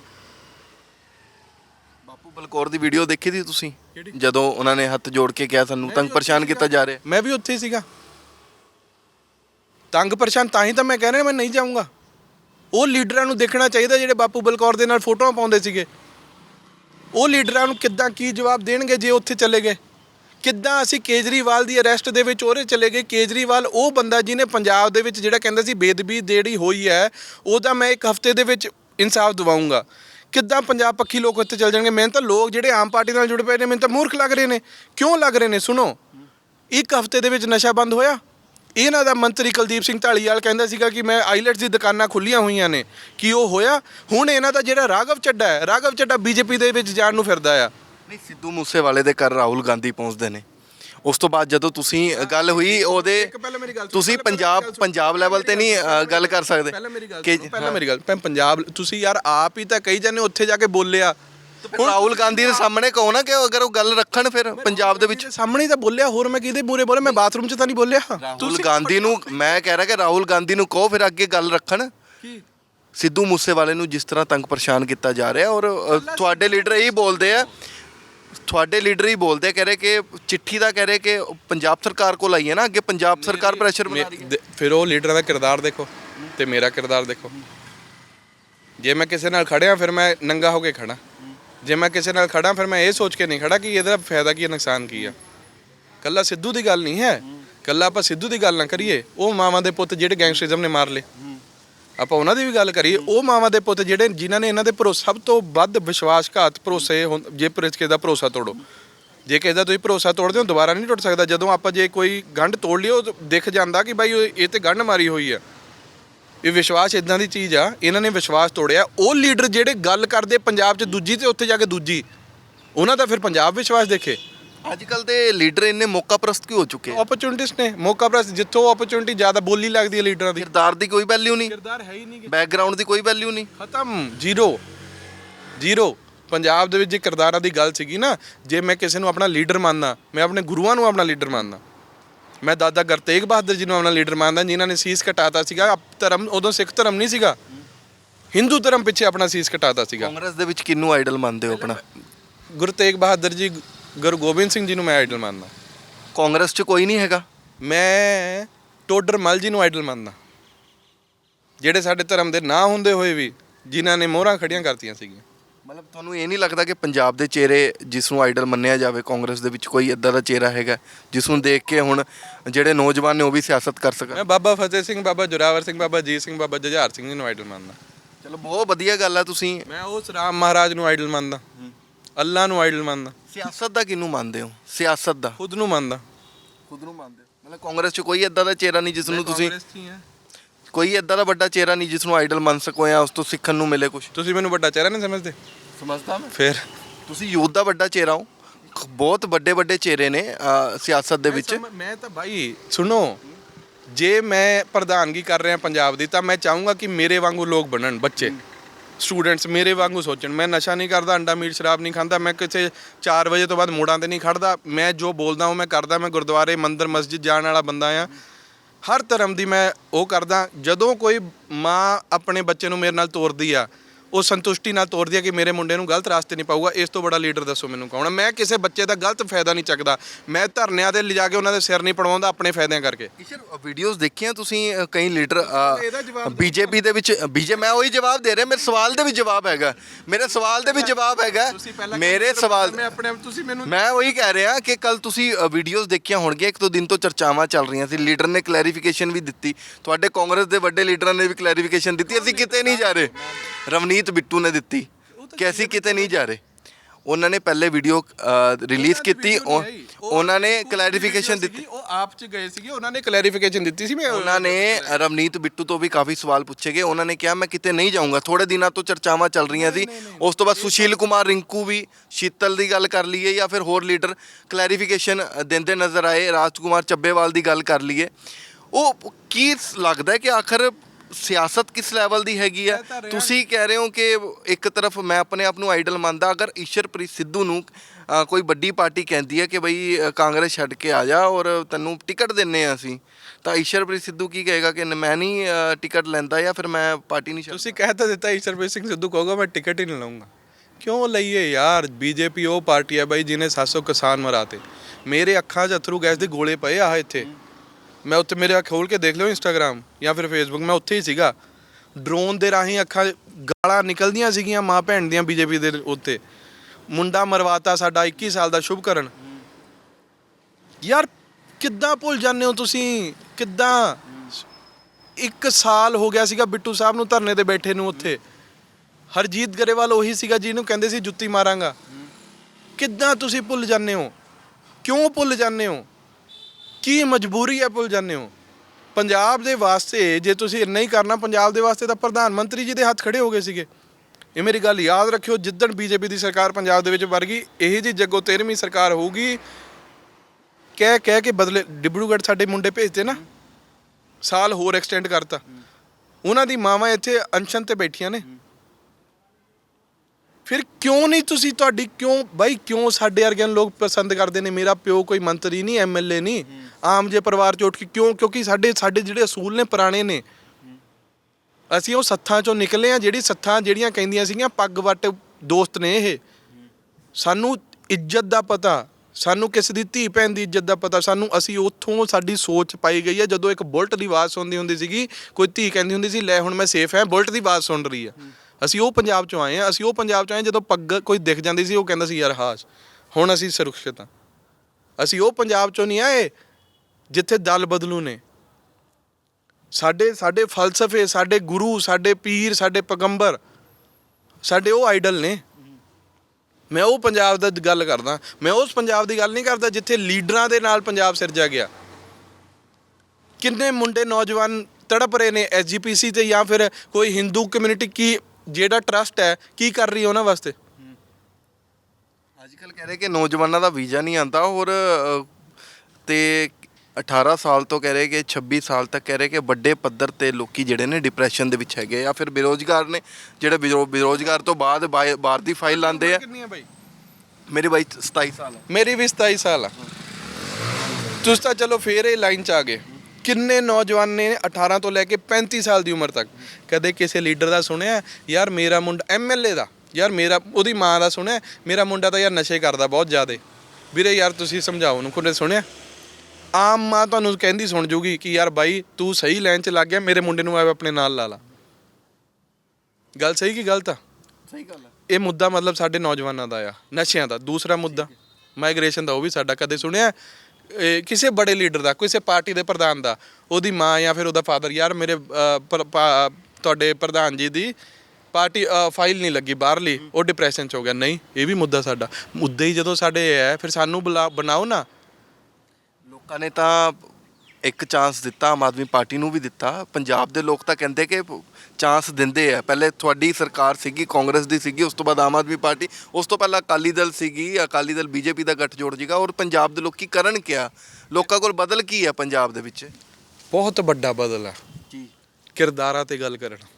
[SPEAKER 1] ਬਾਪੂ ਬਲਕੌਰ ਦੀ ਵੀਡੀਓ ਦੇਖੀ ਸੀ ਤੁਸੀਂ? ਜਦੋਂ ਉਹਨਾਂ ਨੇ ਹੱਥ ਜੋੜ ਕੇ ਕਿਹਾ ਸਾਨੂੰ ਤੰਗ ਪਰੇਸ਼ਾਨ ਕੀਤਾ ਜਾ ਰਿਹਾ
[SPEAKER 2] ਮੈਂ ਵੀ ਉੱਥੇ ਹੀ ਸੀਗਾ। ਤੰਗ ਪਰੇਸ਼ਾਨ ਤਾਂ ਹੀ ਤਾਂ ਮੈਂ ਕਹਿ ਰਿਹਾ ਮੈਂ ਨਹੀਂ ਜਾਊਂਗਾ। ਉਹ ਲੀਡਰਾਂ ਨੂੰ ਦੇਖਣਾ ਚਾਹੀਦਾ ਜਿਹੜੇ ਬਾਪੂ ਬਲਕੌਰ ਦੇ ਨਾਲ ਫੋਟੋਆਂ ਪਾਉਂਦੇ ਸੀਗੇ। ਉਹ ਲੀਡਰਾਂ ਨੂੰ ਕਿੱਦਾਂ ਕੀ ਜਵਾਬ ਦੇਣਗੇ ਜੇ ਉੱਥੇ ਚਲੇ ਗਏ? ਕਿੱਦਾਂ ਅਸੀਂ ਕੇਜਰੀਵਾਲ ਦੀ ਅਰੈਸਟ ਦੇ ਵਿੱਚ ਉਹਰੇ ਚਲੇ ਗਏ? ਕੇਜਰੀਵਾਲ ਉਹ ਬੰਦਾ ਜਿਹਨੇ ਪੰਜਾਬ ਦੇ ਵਿੱਚ ਜਿਹੜਾ ਕਹਿੰਦਾ ਸੀ ਬੇਦਬੀ ਜਿਹੜੀ ਹੋਈ ਹੈ ਉਹਦਾ ਮੈਂ ਇੱਕ ਹਫ਼ਤੇ ਦੇ ਵਿੱਚ ਇਨਸਾਫ ਦਿਵਾਉਂਗਾ ਕਿੱਦਾਂ ਪੰਜਾਬ ਪੱਖੀ ਲੋਕ ਉੱਥੇ ਚੱਲ ਜਾਣਗੇ? ਮੈਨੂੰ ਤਾਂ ਲੋਕ ਜਿਹੜੇ ਆਮ ਪਾਰਟੀ ਨਾਲ ਜੁੜੇ ਪਏ ਨੇ, ਮੈਨੂੰ ਤਾਂ ਮੂਰਖ ਲੱਗ ਰਹੇ ਨੇ। ਕਿਉਂ ਲੱਗ ਰਹੇ ਨੇ? ਸੁਣੋ। ਇੱਕ ਹਫ਼ਤੇ ਦੇ ਵਿੱਚ ਨਸ਼ਾ ਬੰਦ ਹੋਇਆ। ਇਹਨਾਂ ਦਾ ਮੰਤਰੀ ਕੁਲਦੀਪ ਸਿੰਘ ਢਾਲੀਵਾਲ ਕਹਿੰਦਾ ਸੀਗਾ ਕਿ ਮੈਂ ਆਈਲੈਟਸ ਦੀ ਦੁਕਾਨਾਂ ਖੁੱਲੀਆਂ ਹੋਈਆਂ ਨੇ। ਕਿ ਉਹ ਹੋਇਆ? ਹੁਣ ਇਹਨਾਂ ਦਾ ਜਿਹੜਾ ਰਾਘਵ ਚੱਡਾ ਹੈ, ਰਾਘਵ ਚੱਡਾ ਬੀਜੇਪੀ ਦੇ ਵਿੱਚ ਜਾਣ ਨੂੰ ਫਿਰਦਾ ਆ।
[SPEAKER 1] ਨਹੀਂ, ਸਿੱਧੂ ਮੂਸੇਵਾਲੇ ਦੇ ਘਰ ਰਾਹੁਲ ਗਾਂਧੀ ਪਹੁੰਚਦੇ ਨੇ। ਉਸ ਤੋਂ ਬਾਅਦ ਜਦੋਂ ਤੁਸੀਂ ਗੱਲ ਹੋਈ ਉਹਦੇ ਤੁਸੀਂ ਪੰਜਾਬ। ਪੰਜਾਬ ਲੈਵਲ ਤੇ ਨਹੀਂ ਗੱਲ ਕਰ ਸਕਦੇ।
[SPEAKER 2] ਪਹਿਲਾਂ ਮੇਰੀ ਗੱਲ ਪਹਿਲਾਂ ਮੇਰੀ ਗੱਲ ਮੈਂ ਪੰਜਾਬ ਤੁਸੀਂ ਯਾਰ ਆਪ ਹੀ ਤਾਂ ਕਈ ਜਣੇ ਉੱਥੇ ਜਾ ਕੇ ਬੋਲਿਆ।
[SPEAKER 1] ਰਾਹੁਲ ਗਾਂਧੀ ਦੇ ਸਾਹਮਣੇ ਕਹੋ ਨਾ ਕਿ ਅਗਰ ਉਹ ਗੱਲ ਰੱਖਣ ਫਿਰ ਪੰਜਾਬ ਦੇ ਵਿੱਚ
[SPEAKER 2] ਸਾਹਮਣੇ ਤਾਂ ਬੋਲਿਆ ਹੋਰ ਮੈਂ ਕਿਹਦੇ ਮੂਰੇ ਬੋਲਿਆ ਮੈਂ ਬਾਥਰੂਮ 'ਚ ਤਾਂ ਨਹੀਂ ਬੋਲਿਆ।
[SPEAKER 1] ਰਾਹੁਲ ਗਾਂਧੀ ਨੂੰ ਮੈਂ ਕਹਿ ਰਿਹਾ ਕਿ ਰਾਹੁਲ ਗਾਂਧੀ ਨੂੰ ਕਹੋ ਫਿਰ ਅੱਗੇ ਗੱਲ ਰੱਖਣ। ਸਿੱਧੂ ਮੂਸੇਵਾਲੇ ਨੂੰ ਜਿਸ ਤਰ੍ਹਾਂ ਤੰਗ ਪਰੇਸ਼ਾਨ ਕੀਤਾ ਜਾ ਰਿਹਾ ਔਰ ਤੁਹਾਡੇ ਲੀਡਰ ਇਹੀ ਬੋਲਦੇ ਆ ਤੁਹਾਡੇ ਲੀਡਰ ਹੀ ਬੋਲਦੇ ਕਹਿ ਰਹੇ ਕਿ ਚਿੱਠੀ ਦਾ ਕਹਿ ਰਹੇ ਕਿ ਪੰਜਾਬ ਸਰਕਾਰ ਕੋਲ ਆਈ ਹੈ ਨਾ ਅੱਗੇ ਪੰਜਾਬ ਸਰਕਾਰ ਪ੍ਰੈਸ਼ਰ ਬਣਾ ਰਹੀ ਹੈ।
[SPEAKER 2] ਫਿਰ ਉਹ ਲੀਡਰਾਂ ਦਾ ਕਿਰਦਾਰ ਦੇਖੋ ਤੇ ਮੇਰਾ ਕਿਰਦਾਰ ਦੇਖੋ। ਜੇ ਮੈਂ ਕਿਸੇ ਨਾਲ ਖੜਿਆ ਫਿਰ ਮੈਂ ਨੰਗਾ ਹੋ ਕੇ ਖੜਾ। ਜੇ ਮੈਂ ਕਿਸੇ ਨਾਲ ਖੜਾ ਫਿਰ ਮੈਂ ਇਹ ਸੋਚ ਕੇ ਨਹੀਂ ਖੜਾ ਕਿ ਇਹਦਾ ਫਾਇਦਾ ਕੀ ਹੈ ਨੁਕਸਾਨ ਕੀ ਆ ਕੱਲਾ ਸਿੱਧੂ ਦੀ ਗੱਲ ਨਹੀਂ ਹੈ। ਕੱਲਾ ਆਪਾਂ ਸਿੱਧੂ ਦੀ ਗੱਲ ਨਾ ਕਰੀਏ ਉਹ ਮਾਵਾਂ ਦੇ ਪੁੱਤ ਜਿਹੜੇ ਗੈਂਗਸਟਰਿਜ਼ਮ ਨੇ ਮਾਰ ਲਏ। ਆਪਾਂ ਉਹਨਾਂ ਦੀ ਵੀ ਗੱਲ ਕਰੀਏ ਉਹ ਮਾਵਾਂ ਦੇ ਪੁੱਤ ਜਿਹੜੇ ਜਿਨ੍ਹਾਂ ਨੇ ਇਹਨਾਂ ਦੇ ਭਰੋਸਾ ਸਭ ਤੋਂ ਵੱਧ ਵਿਸ਼ਵਾਸਘਾਤ ਭਰੋਸੇ ਹੁੰ- ਜੇ ਕਿਸੇ ਦਾ ਭਰੋਸਾ ਤੋੜੋ। ਜੇ ਕਿਸੇ ਦਾ ਤੁਸੀਂ ਭਰੋਸਾ ਤੋੜਦੇ ਹੋ ਦੁਬਾਰਾ ਨਹੀਂ ਟੁੱਟ ਸਕਦਾ। ਜਦੋਂ ਆਪਾਂ ਜੇ ਕੋਈ ਗੰਢ ਤੋੜ ਲਿਓ ਦਿਖ ਜਾਂਦਾ ਕਿ ਬਾਈ ਇਹ ਤੇ ਗੰਢ ਮਾਰੀ ਹੋਈ ਆ। ਇਹ ਵਿਸ਼ਵਾਸ ਇਦਾਂ ਦੀ ਚੀਜ਼ ਆ ਇਹਨਾਂ ਨੇ ਵਿਸ਼ਵਾਸ ਤੋੜਿਆ। ਉਹ ਲੀਡਰ ਜਿਹੜੇ ਗੱਲ ਕਰਦੇ ਪੰਜਾਬ 'ਚ ਦੂਜੀ ਤੇ ਉੱਥੇ ਜਾ ਕੇ ਦੂਜੀ। ਉਹਨਾਂ ਦਾ ਫਿਰ ਪੰਜਾਬ ਵਿਸ਼ਵਾਸ ਦੇਖੇ।
[SPEAKER 1] ਅੱਜ ਕੱਲ ਦੇ ਲੀਡਰ ਇੰਨੇ ਮੌਕਾ ਪ੍ਰਸਤ ਕਿਉਂ ਹੋ ਚੁੱਕੇ ਆ?
[SPEAKER 2] ਓਪਰਚੁਨਿਟੀਸ ਨੇ ਮੌਕਾ ਪ੍ਰਸ ਜਿੱਥੋਂ ਓਪਰਚੁਨਿਟੀ ਜ਼ਿਆਦਾ ਬੋਲੀ ਲੱਗਦੀ ਹੈ ਲੀਡਰਾਂ ਦੀ।
[SPEAKER 1] ਕਿਰਦਾਰ ਦੀ ਕੋਈ ਵੈਲਿਊ ਨਹੀਂ
[SPEAKER 2] ਕਿਰਦਾਰ ਹੈ ਹੀ ਨਹੀਂ
[SPEAKER 1] ਬੈਕਗ੍ਰਾਉਂਡ ਦੀ ਕੋਈ ਵੈਲਿਊ ਨਹੀਂ
[SPEAKER 2] ਖਤਮ ਜ਼ੀਰੋ ਜ਼ੀਰੋ ਪੰਜਾਬ ਦੇ ਵਿੱਚ ਜੇ ਕਿਰਦਾਰਾਂ ਦੀ ਗੱਲ ਸੀਗੀ ਨਾ ਜੇ ਮੈਂ ਕਿਸੇ ਨੂੰ ਆਪਣਾ ਲੀਡਰ ਮੰਨਦਾ ਮੈਂ ਆਪਣੇ ਗੁਰੂਆਂ ਨੂੰ ਆਪਣਾ ਲੀਡਰ ਮੰਨਦਾ। ਮੈਂ ਦਾਦਾ ਗੁਰਤੇਗ ਬਹਾਦਰ ਜੀ ਨੂੰ ਆਪਣਾ ਲੀਡਰ ਮੰਨਦਾ ਜਿਨ੍ਹਾਂ ਨੇ ਸੀਸ ਕਟਾਤਾ ਸੀਗਾ। ਆਪ- ਧਰਮ ਉਦੋਂ ਸਿੱਖ ਧਰਮ ਨਹੀਂ ਸੀਗਾ। ਹਿੰਦੂ ਧਰਮ ਪਿੱਛੇ ਆਪਣਾ ਸੀਸ ਕਟਾਤਾ ਸੀਗਾ।
[SPEAKER 1] ਕਾਂਗਰਸ ਦੇ ਵਿੱਚ ਕਿਹਨੂੰ ਆਈਡਲ ਮੰਨਦੇ ਹੋ ਆਪਣਾ?
[SPEAKER 2] ਗੁਰੂ ਤੇਗ ਬਹਾਦਰ ਜੀ ਗੁਰੂ ਗੋਬਿੰਦ ਸਿੰਘ ਜੀ ਨੂੰ ਮੈਂ ਆਈਡਲ ਮੰਨਦਾ।
[SPEAKER 1] ਕਾਂਗਰਸ 'ਚ ਕੋਈ ਨਹੀਂ ਹੈਗਾ।
[SPEAKER 2] ਮੈਂ ਟੋਡਰ ਮਲ ਜੀ ਨੂੰ ਆਈਡਲ ਮੰਨਦਾ। ਜਿਹੜੇ ਸਾਡੇ ਧਰਮ ਦੇ ਨਾ ਹੁੰਦੇ ਹੋਏ ਵੀ ਜਿਨ੍ਹਾਂ ਨੇ ਮੋਹਰਾਂ ਖੜੀਆਂ ਕਰਤੀਆਂ ਸੀਗੀਆਂ।
[SPEAKER 1] ਮਤਲਬ ਤੁਹਾਨੂੰ ਇਹ ਨਹੀਂ ਲੱਗਦਾ ਕਿ ਪੰਜਾਬ ਦੇ ਚਿਹਰੇ ਜਿਸ ਨੂੰ ਆਈਡਲ ਮੰਨਿਆ ਜਾਵੇ ਕਾਂਗਰਸ ਦੇ ਵਿੱਚ ਕੋਈ ਇਦਾਂ ਦਾ ਚਿਹਰਾ ਹੈਗਾ ਜਿਸ ਨੂੰ ਦੇਖ ਕੇ ਹੁਣ ਜਿਹੜੇ ਨੌਜਵਾਨ ਨੇ ਉਹ ਵੀ ਸਿਆਸਤ ਕਰ ਸਕਣ?
[SPEAKER 2] ਮੈਂ ਬਾਬਾ ਫਤਿਹ ਸਿੰਘ ਬਾਬਾ ਜੁਰਾਵਰ ਸਿੰਘ ਬਾਬਾ ਜੀਤ ਸਿੰਘ ਬਾਬਾ ਜੁਝਾਰ ਸਿੰਘ ਜੀ ਨੂੰ ਆਈਡਲ ਮੰਨਦਾ।
[SPEAKER 1] ਚਲੋ ਬਹੁਤ ਵਧੀਆ ਗੱਲ ਆ ਤੁਸੀਂ।
[SPEAKER 2] ਮੈਂ ਉਸ ਰਾਮ ਮਹਾਰਾਜ ਨੂੰ ਆਈਡਲ ਮੰਨਦਾ। ਅੱਲਾ ਨੂੰ ਆਈਡਲ ਮੰਨਦਾ।
[SPEAKER 1] ਸਿਆਸਤ ਦਾ ਕਿਹਨੂੰ ਮੰਨਦੇ ਹੋ? ਸਿਆਸਤ ਦਾ।
[SPEAKER 2] ਖੁਦ ਨੂੰ ਮੰਨਦਾ।
[SPEAKER 1] ਖੁਦ ਨੂੰ ਮੰਨਦੇ ਹੋ। ਮਤਲਬ ਕਾਂਗਰਸ 'ਚ ਕੋਈ ਇਦਾਂ ਦਾ ਚਿਹਰਾ ਨਹੀਂ ਜਿਸ ਨੂੰ ਤੁਸੀਂ
[SPEAKER 2] ਕਾਂਗਰਸ 'ਚ ਹੀ ਹਾਂ।
[SPEAKER 1] ਕੋਈ ਇਦਾਂ ਦਾ ਵੱਡਾ ਚਿਹਰਾ ਨਹੀਂ ਜਿਸ ਨੂੰ ਆਈਡਲ ਮੰਨ ਸਕੋ ਜਾਂ ਉਸ ਤੋਂ ਸਿੱਖਣ ਨੂੰ ਮਿਲੇ ਕੁਝ
[SPEAKER 2] ਤੁਸੀਂ ਮੈਨੂੰ ਵੱਡਾ ਚਿਹਰਾ ਨਹੀਂ ਸਮਝਦੇ?
[SPEAKER 1] ਸਮਝਦਾ ਮੈਂ?
[SPEAKER 2] ਫਿਰ।
[SPEAKER 1] ਤੁਸੀਂ ਯੂਥ ਦਾ ਵੱਡਾ ਚਿਹਰਾ ਹੋ। ਖ- ਬਹੁਤ ਵੱਡੇ ਵੱਡੇ ਚਿਹਰੇ ਨੇ ਅ, ਸਿਆਸਤ ਦੇ ਵਿੱਚ।
[SPEAKER 2] ਸਮ- ਮੈਂ ਤਾਂ ਭਾਈ ਸੁਣੋ ਜੇ ਮੈਂ ਪ੍ਰਧਾਨਗੀ ਕਰ ਰਿਹਾ ਪੰਜਾਬ ਦੀ ਤਾਂ ਮੈਂ ਚਾਹੂੰਗਾ ਕਿ ਮੇਰੇ ਵਾਂਗੂ ਲੋਕ ਬਣਨ ਬੱਚੇ। ਸਟੂਡੈਂਟਸ ਮੇਰੇ ਵਾਂਗੂ ਸੋਚਣ, ਮੈਂ ਨਸ਼ਾ ਨਹੀਂ ਕਰਦਾ, ਅੰਡਾ ਮੀਟ ਸ਼ਰਾਬ ਨਹੀਂ ਖਾਂਦਾ, ਮੈਂ ਕਿਸੇ 4 ਵਜੇ ਤੋਂ ਬਾਅਦ ਮੋੜਾਂ ਤੇ ਨਹੀਂ ਖੜਦਾ, ਮੈਂ ਜੋ ਬੋਲਦਾ ਹਾਂ ਮੈਂ ਕਰਦਾ, ਮੈਂ ਗੁਰਦੁਆਰੇ, ਮੰਦਿਰ, ਮਸਜਿਦ ਜਾਣ ਵਾਲਾ ਬੰਦਾ ਆ ਹਰ ਧਰਮ ਦੀ ਮੈਂ ਉਹ ਕਰਦਾ, ਜਦੋਂ ਕੋਈ ਮਾਂ ਆਪਣੇ ਬੱਚੇ ਨੂੰ ਮੇਰੇ ਨਾਲ ਤੋਰਦੀ ਆ ਉਹ ਸੰਤੁਸ਼ਟੀ ਨਾਲ ਤੋਰਦੀ ਆ ਕਿ ਮੇਰੇ ਮੁੰਡੇ ਨੂੰ ਗਲਤ ਰਾਸਤੇ ਨਹੀਂ ਪਾਊਗਾ ਇਸ ਤੋਂ ਬੜਾ ਲੀਡਰ ਦੱਸੋ ਮੈਨੂੰ ਕੌਣ ਆ? ਮੈਂ ਕਿਸੇ ਬੱਚੇ ਦਾ ਗਲਤ ਫਾਇਦਾ ਨਹੀਂ ਚੱਕਦਾ। ਮੈਂ ਧਰਨਿਆਂ ਤੇ ਲਿਜਾ ਕੇ ਉਹਨਾਂ ਦੇ ਸਿਰ ਨਹੀਂ ਪੜਵਾਉਂਦਾ ਆਪਣੇ ਫਾਇਦਿਆਂ ਕਰਕੇ।
[SPEAKER 1] ਕਿਸ਼ਰ ਵੀਡੀਓਜ਼ ਦੇਖੀਆਂ ਤੁਸੀਂ ਅ, ਕਈ ਲੀਡਰ। ਬੀਜੇਪੀ ਦੇ ਵਿੱਚ ਬੀਜੇ ਮੈਂ ਉਹੀ ਜਵਾਬ ਦੇ ਰਿਹਾ ਮੇਰੇ ਸਵਾਲ ਦੇ ਵੀ ਜਵਾਬ ਹੈਗਾ। ਮੇਰੇ ਸਵਾਲ ਦੇ ਵੀ ਜਵਾਬ ਹੈਗਾ। ਮੇਰੇ ਸਵਾਲ
[SPEAKER 2] ਮੈਂ ਆਪਣੇ ਆਪ ਤੁਸੀਂ ਮੈਨੂੰ
[SPEAKER 1] ਮੈਂ ਉਹੀ ਕਹਿ ਰਿਹਾ ਕਿ ਕੱਲ ਤੁਸੀਂ ਵੀਡੀਓਜ਼ ਦੇਖੀਆਂ ਹੋਣਗੀਆਂ ਇੱਕ ਦੋ ਦਿਨ ਤੋਂ ਚਰਚਾਵਾਂ ਚੱਲ ਰਹੀਆਂ ਸੀ। ਲੀਡਰ ਨੇ ਕਲੈਰੀਫਿਕੇਸ਼ਨ ਵੀ ਦਿੱਤੀ। ਤੁਹਾਡੇ ਕਾਂਗਰਸ ਦੇ ਵੱਡੇ ਲੀਡਰਾਂ ਨੇ ਵੀ ਕਲੈਰੀਫਿਕੇਸ਼ਨ ਦਿੱਤੀ। ਅਸੀਂ ਕਿਤੇ ਨਹੀਂ ਜਾ ਰਹੇ। ਰਵਨੀਤ ਬਿੱਟੂ ਨੇ ਦਿੱਤੀ। ਕਿ ਅਸੀਂ ਕਿਤੇ ਨਹੀਂ ਜਾ ਰਹੇ। ਉਹਨਾਂ ਨੇ ਪਹਿਲੇ ਵੀਡੀਓ ਰਿਲੀਜ਼ ਕੀਤੀ ਉਹ- ਉਹਨਾਂ ਨੇ ਕਲੈਰੀਫਿਕੇਸ਼ਨ ਦਿੱਤੀ।
[SPEAKER 2] ਉਹ ਆਪ ਚ ਗਏ ਸੀਗੇ ਉਹਨਾਂ ਨੇ ਕਲੈਰੀਫਿਕੇਸ਼ਨ ਦਿੱਤੀ ਸੀ ਮੈਂ
[SPEAKER 1] ਉਹਨਾਂ ਨੇ ਰਵਨੀਤ ਬਿੱਟੂ ਤੋਂ ਵੀ ਕਾਫੀ ਸਵਾਲ ਪੁੱਛੇ ਗਏ। ਉਹਨਾਂ ਨੇ ਕਿਹਾ ਮੈਂ ਕਿਤੇ ਨਹੀਂ ਜਾਊਂਗਾ। ਥੋੜੇ ਦਿਨਾਂ ਤੋਂ ਚਰਚਾਵਾਂ ਚੱਲ ਰਹੀਆਂ ਸੀ। ਉਸ ਤੋਂ ਬਾਅਦ ਸੁਸ਼ੀਲ ਕੁਮਾਰ ਰਿੰਕੂ ਵੀ ਸ਼ੀਤਲ ਦੀ ਗੱਲ ਕਰ ਲਈਏ ਜਾਂ ਫਿਰ ਹੋਰ ਲੀਡਰ ਕਲੈਰੀਫਿਕੇਸ਼ਨ ਦਿੰਦੇ ਨਜ਼ਰ ਆਏ। ਰਾਜਕੁਮਾਰ ਚੱਬੇਵਾਲ ਦੀ ਗੱਲ ਕਰ ਲਈਏ। ਉਹ ਕੀ ਲੱਗਦਾ ਹੈ ਕਿ ਆਖਰ ਸਿਆਸਤ ਕਿਸ ਲੈਵਲ ਦੀ ਹੈਗੀ ਆ? ਤੁਸੀਂ ਕਹਿ ਰਹੇ ਹੋ ਕਿ ਇੱਕ ਤਰਫ ਮੈਂ ਆਪਣੇ ਆਪ ਨੂੰ ਆਈਡਲ ਮੰਨਦਾ ਅਗਰ ਈਸ਼ਰਪ੍ਰੀਤ ਸਿੱਧੂ ਨੂੰ ਅ, ਕੋਈ ਵੱਡੀ ਪਾਰਟੀ ਕਹਿੰਦੀ ਹੈ ਕਿ ਬਈ ਅ, ਕਾਂਗਰਸ ਛੱਡ ਕੇ ਆ ਜਾ ਔਰ ਤੈਨੂੰ ਟਿਕਟ ਦਿੰਨੇ ਆ ਅਸੀਂ ਤਾਂ ਈਸ਼ਰਪ੍ਰੀਤ ਸਿੱਧੂ ਕੀ ਕਹੇਗਾ ਕਿ ਨ- ਮੈਂ ਨਹੀਂ ਅ, ਟਿਕਟ ਲੈਂਦਾ ਜਾਂ ਫਿਰ ਮੈਂ ਪਾਰਟੀ ਨਹੀਂ ਛੱਡ
[SPEAKER 2] ਤੁਸੀਂ ਕਹਿ ਤਾਂ ਦਿੱਤਾ ਈਸ਼ਰਪ੍ਰੀਤ ਸਿੰਘ ਸਿੱਧੂ ਕਹੋਗਾ ਮੈਂ ਟਿਕਟ ਹੀ ਨਹੀਂ ਲਵਾਂਗਾ ਕਿਉਂ ਲਈਏ ਯਾਰ? ਬੀਜੇਪੀ ਉਹ ਪਾਰਟੀ ਹੈ ਬਾਈ ਜਿਹਨੇ 700 ਕਿਸਾਨ ਮਰਾਤੇ। ਮੇਰੇ ਅੱਖਾਂ 'ਚ ਅਥਰੂ ਗੈਸ ਦੇ ਗੋਲੇ ਪਏ ਆ ਇੱਥੇ। ਮੈਂ ਉੱਥੇ ਮੇਰੇ ਅੱਖ ਖੋਲ ਕੇ ਦੇਖ ਲਿਓ ਇੰਸਟਾਗ੍ਰam ਜਾਂ ਫਿਰ ਫੇਸਬੁੱਕ ਮੈਂ ਉੱਥੇ ਹੀ ਸੀਗਾ। ਡਰੋਨ ਦੇ ਰਾਹੀਂ ਅੱਖਾਂ ਗਾਲਾਂ ਨਿਕਲਦੀਆਂ ਸੀਗੀਆਂ ਮਾਂ ਭੈਣ ਦੀਆਂ ਬੀਜੇਪੀ ਦੇ ਉੱਤੇ। ਮੁੰਡਾ ਮਰਵਾਤਾ ਸਾਡਾ 21 ਸਾਲ ਦਾ ਸ਼ੁਭ ਕਰਨ ਯਾਰ ਕਿੱਦਾਂ ਭੁੱਲ ਜਾਂਦੇ ਹੋ ਤੁਸੀਂ? ਕਿੱਦਾਂ? ਇੱਕ ਸਾਲ ਹੋ ਗਿਆ ਸੀਗਾ ਬਿੱਟੂ ਸਾਹਿਬ ਨੂੰ ਧਰਨੇ ਤੇ ਬੈਠੇ ਨੂੰ ਉੱਥੇ। ਹਰਜੀਤ ਗਰੇਵਾਲ ਉਹੀ ਸੀਗਾ ਜਿਹਨੂੰ ਕਹਿੰਦੇ ਸੀ ਜੁੱਤੀ ਮਾਰਾਂਗਾ। ਕਿੱਦਾਂ ਤੁਸੀਂ ਭੁੱਲ ਜਾਂਦੇ ਹੋ? ਕਿਉਂ ਭੁੱਲ ਜਾਂਦੇ ਹੋ? ਕੀ ਮਜਬੂਰੀ ਹੈ ਭੁੱਲ ਜਾਂਦੇ ਹੋ? ਪੰਜਾਬ ਦੇ ਵਾਸਤੇ ਜੇ ਤੁਸੀਂ ਇੰਨਾ ਹੀ ਕਰਨਾ, ਪੰਜਾਬ ਦੇ ਵਾਸਤੇ ਤਾਂ ਪ੍ਰਧਾਨ ਮੰਤਰੀ ਜੀ ਦੇ ਹੱਥ ਖੜੇ ਹੋ ਗਏ ਸੀਗੇ। ਇਹ ਮੇਰੀ ਗੱਲ ਯਾਦ ਰੱਖਿਓ, ਜਿੱਦਣ ਬੀਜੇਪੀ ਦੀ ਸਰਕਾਰ ਪੰਜਾਬ ਦੇ ਵਿੱਚ ਵਰਗੀ ਗਈ, ਇਹੀ ਜੀ ਜੱਗੋ 13ਵੀਂ ਸਰਕਾਰ ਹੋਊਗੀ। ਕਹਿ ਕਹਿ ਕੇ ਬਦਲੇ, ਡਿਬਰੂਗੜ੍ਹ ਸਾਡੇ ਮੁੰਡੇ ਭੇਜਦੇ ਨਾ, ਸਾਲ ਹੋਰ ਐਕਸਟੈਂਡ ਕਰਤਾ। ਉਹਨਾਂ ਦੀ ਮਾਵਾਂ ਇੱਥੇ ਅਨਸ਼ਨ ਤੇ ਬੈਠੀਆਂ ਨੇ। ਫਿਰ ਕਿਉਂ ਨਹੀਂ ਤੁਸੀਂ ਤੁਹਾਡੀ, ਕਿਉਂ, ਬਾਈ ਕਿਉਂ ਸਾਡੇ ਵਰਗਿਆਂ ਨੂੰ ਲੋਕ ਪਸੰਦ ਕਰਦੇ ਨੇ? ਮੇਰਾ ਪਿਓ ਕੋਈ ਮੰਤਰੀ ਨਹੀਂ ਐਮਐਲਏ ਨਹੀਂ। ਆਮ ਜੇ ਪਰਿਵਾਰ 'ਚੋਂ ਉੱਠ ਕੇ ਕਿਉਂ? ਕਿਉਂਕਿ ਸਾਡੇ ਸਾਡੇ ਜਿਹੜੇ ਅਸੂਲ ਨੇ ਪੁਰਾਣੇ ਨੇ। ਅਸੀਂ ਉਹ ਸੱਥਾਂ ਚੋਂ ਨਿਕਲੇ ਆ ਜਿਹੜੀ ਸੱਥਾਂ ਜਿਹੜੀਆਂ ਕਹਿੰਦੀਆਂ ਸੀਗੀਆਂ, ਪੱਗ ਵੱਟ ਦੋਸਤ ਨੇ ਇਹ। ਸਾਨੂੰ ਇੱਜ਼ਤ ਦਾ ਪਤਾ, ਸਾਨੂੰ ਕਿਸੇ ਦੀ ਧੀ ਭੈਣ ਦੀ ਇੱਜ਼ਤ ਦਾ ਪਤਾ, ਸਾਨੂੰ ਅਸੀਂ ਉੱਥੋਂ ਸਾਡੀ ਸੋਚ ਪਾਈ ਗਈ ਹੈ, ਜਦੋਂ ਇੱਕ ਬੁਲਟ ਦੀ ਆਵਾਜ਼ ਸੁਣਦੀ ਹੁੰਦੀ ਸੀਗੀ, ਕੋਈ ਧੀ ਕਹਿੰਦੀ ਹੁੰਦੀ ਸੀ, ਲੈ ਹੁਣ ਮੈਂ ਸੇਫ ਹਾਂ, ਬੁਲਟ ਦੀ ਆਵਾਜ਼ ਸੁਣ ਰਹੀ ਆ। ਅਸੀਂ ਉਹ ਪੰਜਾਬ ਚੋਂ ਆਏ ਆ ਅਸੀਂ ਉਹ ਪੰਜਾਬ ਚੋਂ ਆਏ ਜਦੋਂ ਪੱਗ ਕੋਈ ਦਿਖ ਜਾਂਦੀ ਸੀ, ਉਹ ਕਹਿੰਦਾ ਸੀ, ਯਾਰ ਹਾਸ਼, ਹੁਣ ਅਸੀਂ ਸੁਰੱਖਿਅਤ ਹਾਂ। ਅਸੀਂ ਉਹ ਪੰਜਾਬ ਚੋਂ ਨਹੀਂ ਆਏ ਜਿੱਥੇ ਦਲ ਬਦਲੂ ਨੇ। ਸਾਡੇ ਸਾਡੇ ਫਲਸਫੇ ਸਾਡੇ ਗੁਰੂ ਸਾਡੇ ਪੀਰ ਸਾਡੇ ਪੈਗੰਬਰ ਸਾਡੇ ਉਹ ਆਈਡਲ ਨੇ। ਮੈਂ ਉਹ ਪੰਜਾਬ ਦਾ ਗੱਲ ਕਰਦਾ। ਮੈਂ ਉਸ ਪੰਜਾਬ ਦੀ ਗੱਲ ਨਹੀਂ ਕਰਦਾ ਜਿੱਥੇ ਲੀਡਰਾਂ ਦੇ ਨਾਲ ਪੰਜਾਬ ਸਿਰਜਿਆ ਗਿਆ। ਕਿੰਨੇ ਮੁੰਡੇ ਨੌਜਵਾਨ ਤੜਪ ਰਹੇ ਨੇ ਐਸਜੀਪੀਸੀ ਤੇ ਜਾਂ ਫਿਰ ਕੋਈ ਹਿੰਦੂ ਕਮਿਊਨਿਟੀ ਕੀ ਜਿਹੜਾ ਟਰਸਟ ਹੈ ਕੀ ਕਰ ਰਹੀ ਹੈ ਉਹਨਾਂ ਵਾਸਤੇ?
[SPEAKER 1] ਅੱਜ ਕੱਲ ਕਹਿ ਰਹੇ ਕਿ ਨੌਜਵਾਨਾਂ ਦਾ ਵੀਜ਼ਾ ਨਹੀਂ ਆਂਦਾ ਹੋਰ ਅ, ਤੇ 18 ਸਾਲ ਤੋਂ ਕਹਿ ਰਹੇ ਕਿ 26 ਸਾਲ ਤੱਕ ਕਹਿ ਰਹੇ ਕਿ ਵੱਡੇ ਪੱਧਰ ਤੇ ਲੋਕੀ ਜਿਹੜੇ ਨੇ ਡਿਪਰੈਸ਼ਨ ਦੇ ਵਿੱਚ ਹੈਗੇ ਜਾਂ ਫਿਰ ਬੇਰੋਜ਼ਗਾਰ ਨੇ ਜਿਹੜੇ ਬੇਰੋ- ਬੇਰੋਜ਼ਗਾਰ ਤੋਂ ਬਾਅਦ ਬਾਹਰ ਦੀ ਫਾਈਲ ਲਾਉਂਦੇ ਆ।
[SPEAKER 2] ਕਿੰਨੀ ਹੈ ਬਾਈ?
[SPEAKER 1] ਮੇਰੀ ਬਾਈ 27 ਸਾਲ ਹੈ
[SPEAKER 2] ਮੇਰੀ ਵੀ 27 ਸਾਲ ਆ। ਤੁਸੀਂ ਤਾਂ ਚਲੋ ਫੇਰ ਇਹ ਲਾਈਨ ਚ ਆ ਗਏ। ਕਿੰਨੇ ਨੌਜਵਾਨ ਨੇ 18 ਤੋਂ ਲੈ ਕੇ 35 ਸਾਲ ਦੀ ਉਮਰ ਤੱਕ? ਕਦੇ ਕਿਸੇ ਲੀਡਰ ਦਾ ਸੁਣਿਆ ਯਾਰ ਮੇਰਾ ਮੁੰਡਾ ਐਮਐਲਏ ਦਾ। ਯਾਰ ਮੇਰਾ ਉਹਦੀ ਮਾਂ ਦਾ ਸੁਣਿਆ ਮੇਰਾ ਮੁੰਡਾ ਤਾਂ ਯਾਰ ਨਸ਼ੇ ਕਰਦਾ ਬਹੁਤ ਜ਼ਿਆਦੇ। ਵੀਰੇ ਯਾਰ ਤੁਸੀਂ ਸਮਝਾਓ ਉਹਨੂੰ ਕੋਈ ਸੁਣਿਆ? ਆਮ ਮਾਂ ਤੁਹਾਨੂੰ ਕਹਿੰਦੀ ਸੁਣ ਜੂਗੀ ਕਿ ਯਾਰ ਬਾਈ ਤੂੰ ਸਹੀ ਲਾਈਨ 'ਚ ਲੱਗ ਗਿਆ ਮੇਰੇ ਮੁੰਡੇ ਨੂੰ ਆਪਣੇ ਨਾਲ ਲਾ ਲਾ। ਗੱਲ ਸਹੀ ਕੀ ਗਲਤ ਆ?
[SPEAKER 1] ਸਹੀ ਗੱਲ ਹੈ
[SPEAKER 2] ਇਹ ਮੁੱਦਾ ਮਤਲਬ ਸਾਡੇ ਨੌਜਵਾਨਾਂ ਦਾ ਆ ਨਸ਼ਿਆਂ ਦਾ। ਦੂਸਰਾ ਮੁੱਦਾ ਮਾਈਗ੍ਰੇਸ਼ਨ ਦਾ ਉਹ ਵੀ ਸਾਡਾ ਕਦੇ ਸੁਣਿਆ? ਕਿਸੇ ਬੜੇ ਲੀਡਰ ਦਾ ਕਿਸੇ ਪਾਰਟੀ ਦੇ ਪ੍ਰਧਾਨ ਦਾ ਉਹਦੀ ਮਾਂ ਜਾਂ ਫਿਰ ਉਹਦਾ ਫਾਦਰ ਯਾਰ ਮੇਰੇ ਤੁਹਾਡੇ ਪ੍ਰਧਾਨ ਜੀ ਦੀ ਪਾਰਟੀ ਫਾਈਲ ਨਹੀਂ ਲੱਗੀ ਬਾਹਰਲੀ ਉਹ ਡਿਪਰੈਸ਼ਨ ਚ ਹੋ ਗਿਆ। ਨਹੀਂ ਇਹ ਵੀ ਮੁੱਦਾ ਸਾਡਾ। ਮੁੱਦੇ ਹੀ ਜਦੋਂ ਸਾਡੇ ਹੈ ਫਿਰ ਸਾਨੂੰ ਬਣਾਓ ਨਾ।
[SPEAKER 1] ਲੋਕਾਂ ਨੇ ਤਾਂ ਇੱਕ ਚਾਂਸ ਦਿੱਤਾ ਆਮ ਆਦਮੀ ਪਾਰਟੀ ਨੂੰ ਵੀ ਦਿੱਤਾ। ਪੰਜਾਬ ਦੇ ਲੋਕ ਤਾਂ ਕਹਿੰਦੇ ਕਿ ਚਾਂਸ ਦਿੰਦੇ ਆ। ਪਹਿਲੇ ਤੁਹਾਡੀ ਸਰਕਾਰ ਸੀਗੀ ਕਾਂਗਰਸ ਦੀ ਸੀਗੀ ਉਸ ਤੋਂ ਬਾਅਦ ਆਮ ਆਦਮੀ ਪਾਰਟੀ ਉਸ ਤੋਂ ਪਹਿਲਾਂ ਅਕਾਲੀ ਦਲ ਸੀਗੀ ਅਕਾਲੀ ਦਲ ਬੀਜੇਪੀ ਦਾ ਗੱਠਜੋੜ ਜੀਗਾ ਔਰ ਪੰਜਾਬ ਦੇ ਲੋਕੀ ਕਰਨ ਕਿਆ? ਲੋਕਾਂ ਕੋਲ ਬਦਲ ਕੀ ਹੈ ਪੰਜਾਬ ਦੇ ਵਿੱਚ?
[SPEAKER 2] ਬਹੁਤ ਵੱਡਾ ਬਦਲ ਹੈ
[SPEAKER 1] ਜੀ।
[SPEAKER 2] ਕਿਰਦਾਰਾਂ ਤੇ ਗੱਲ ਕਰਨ।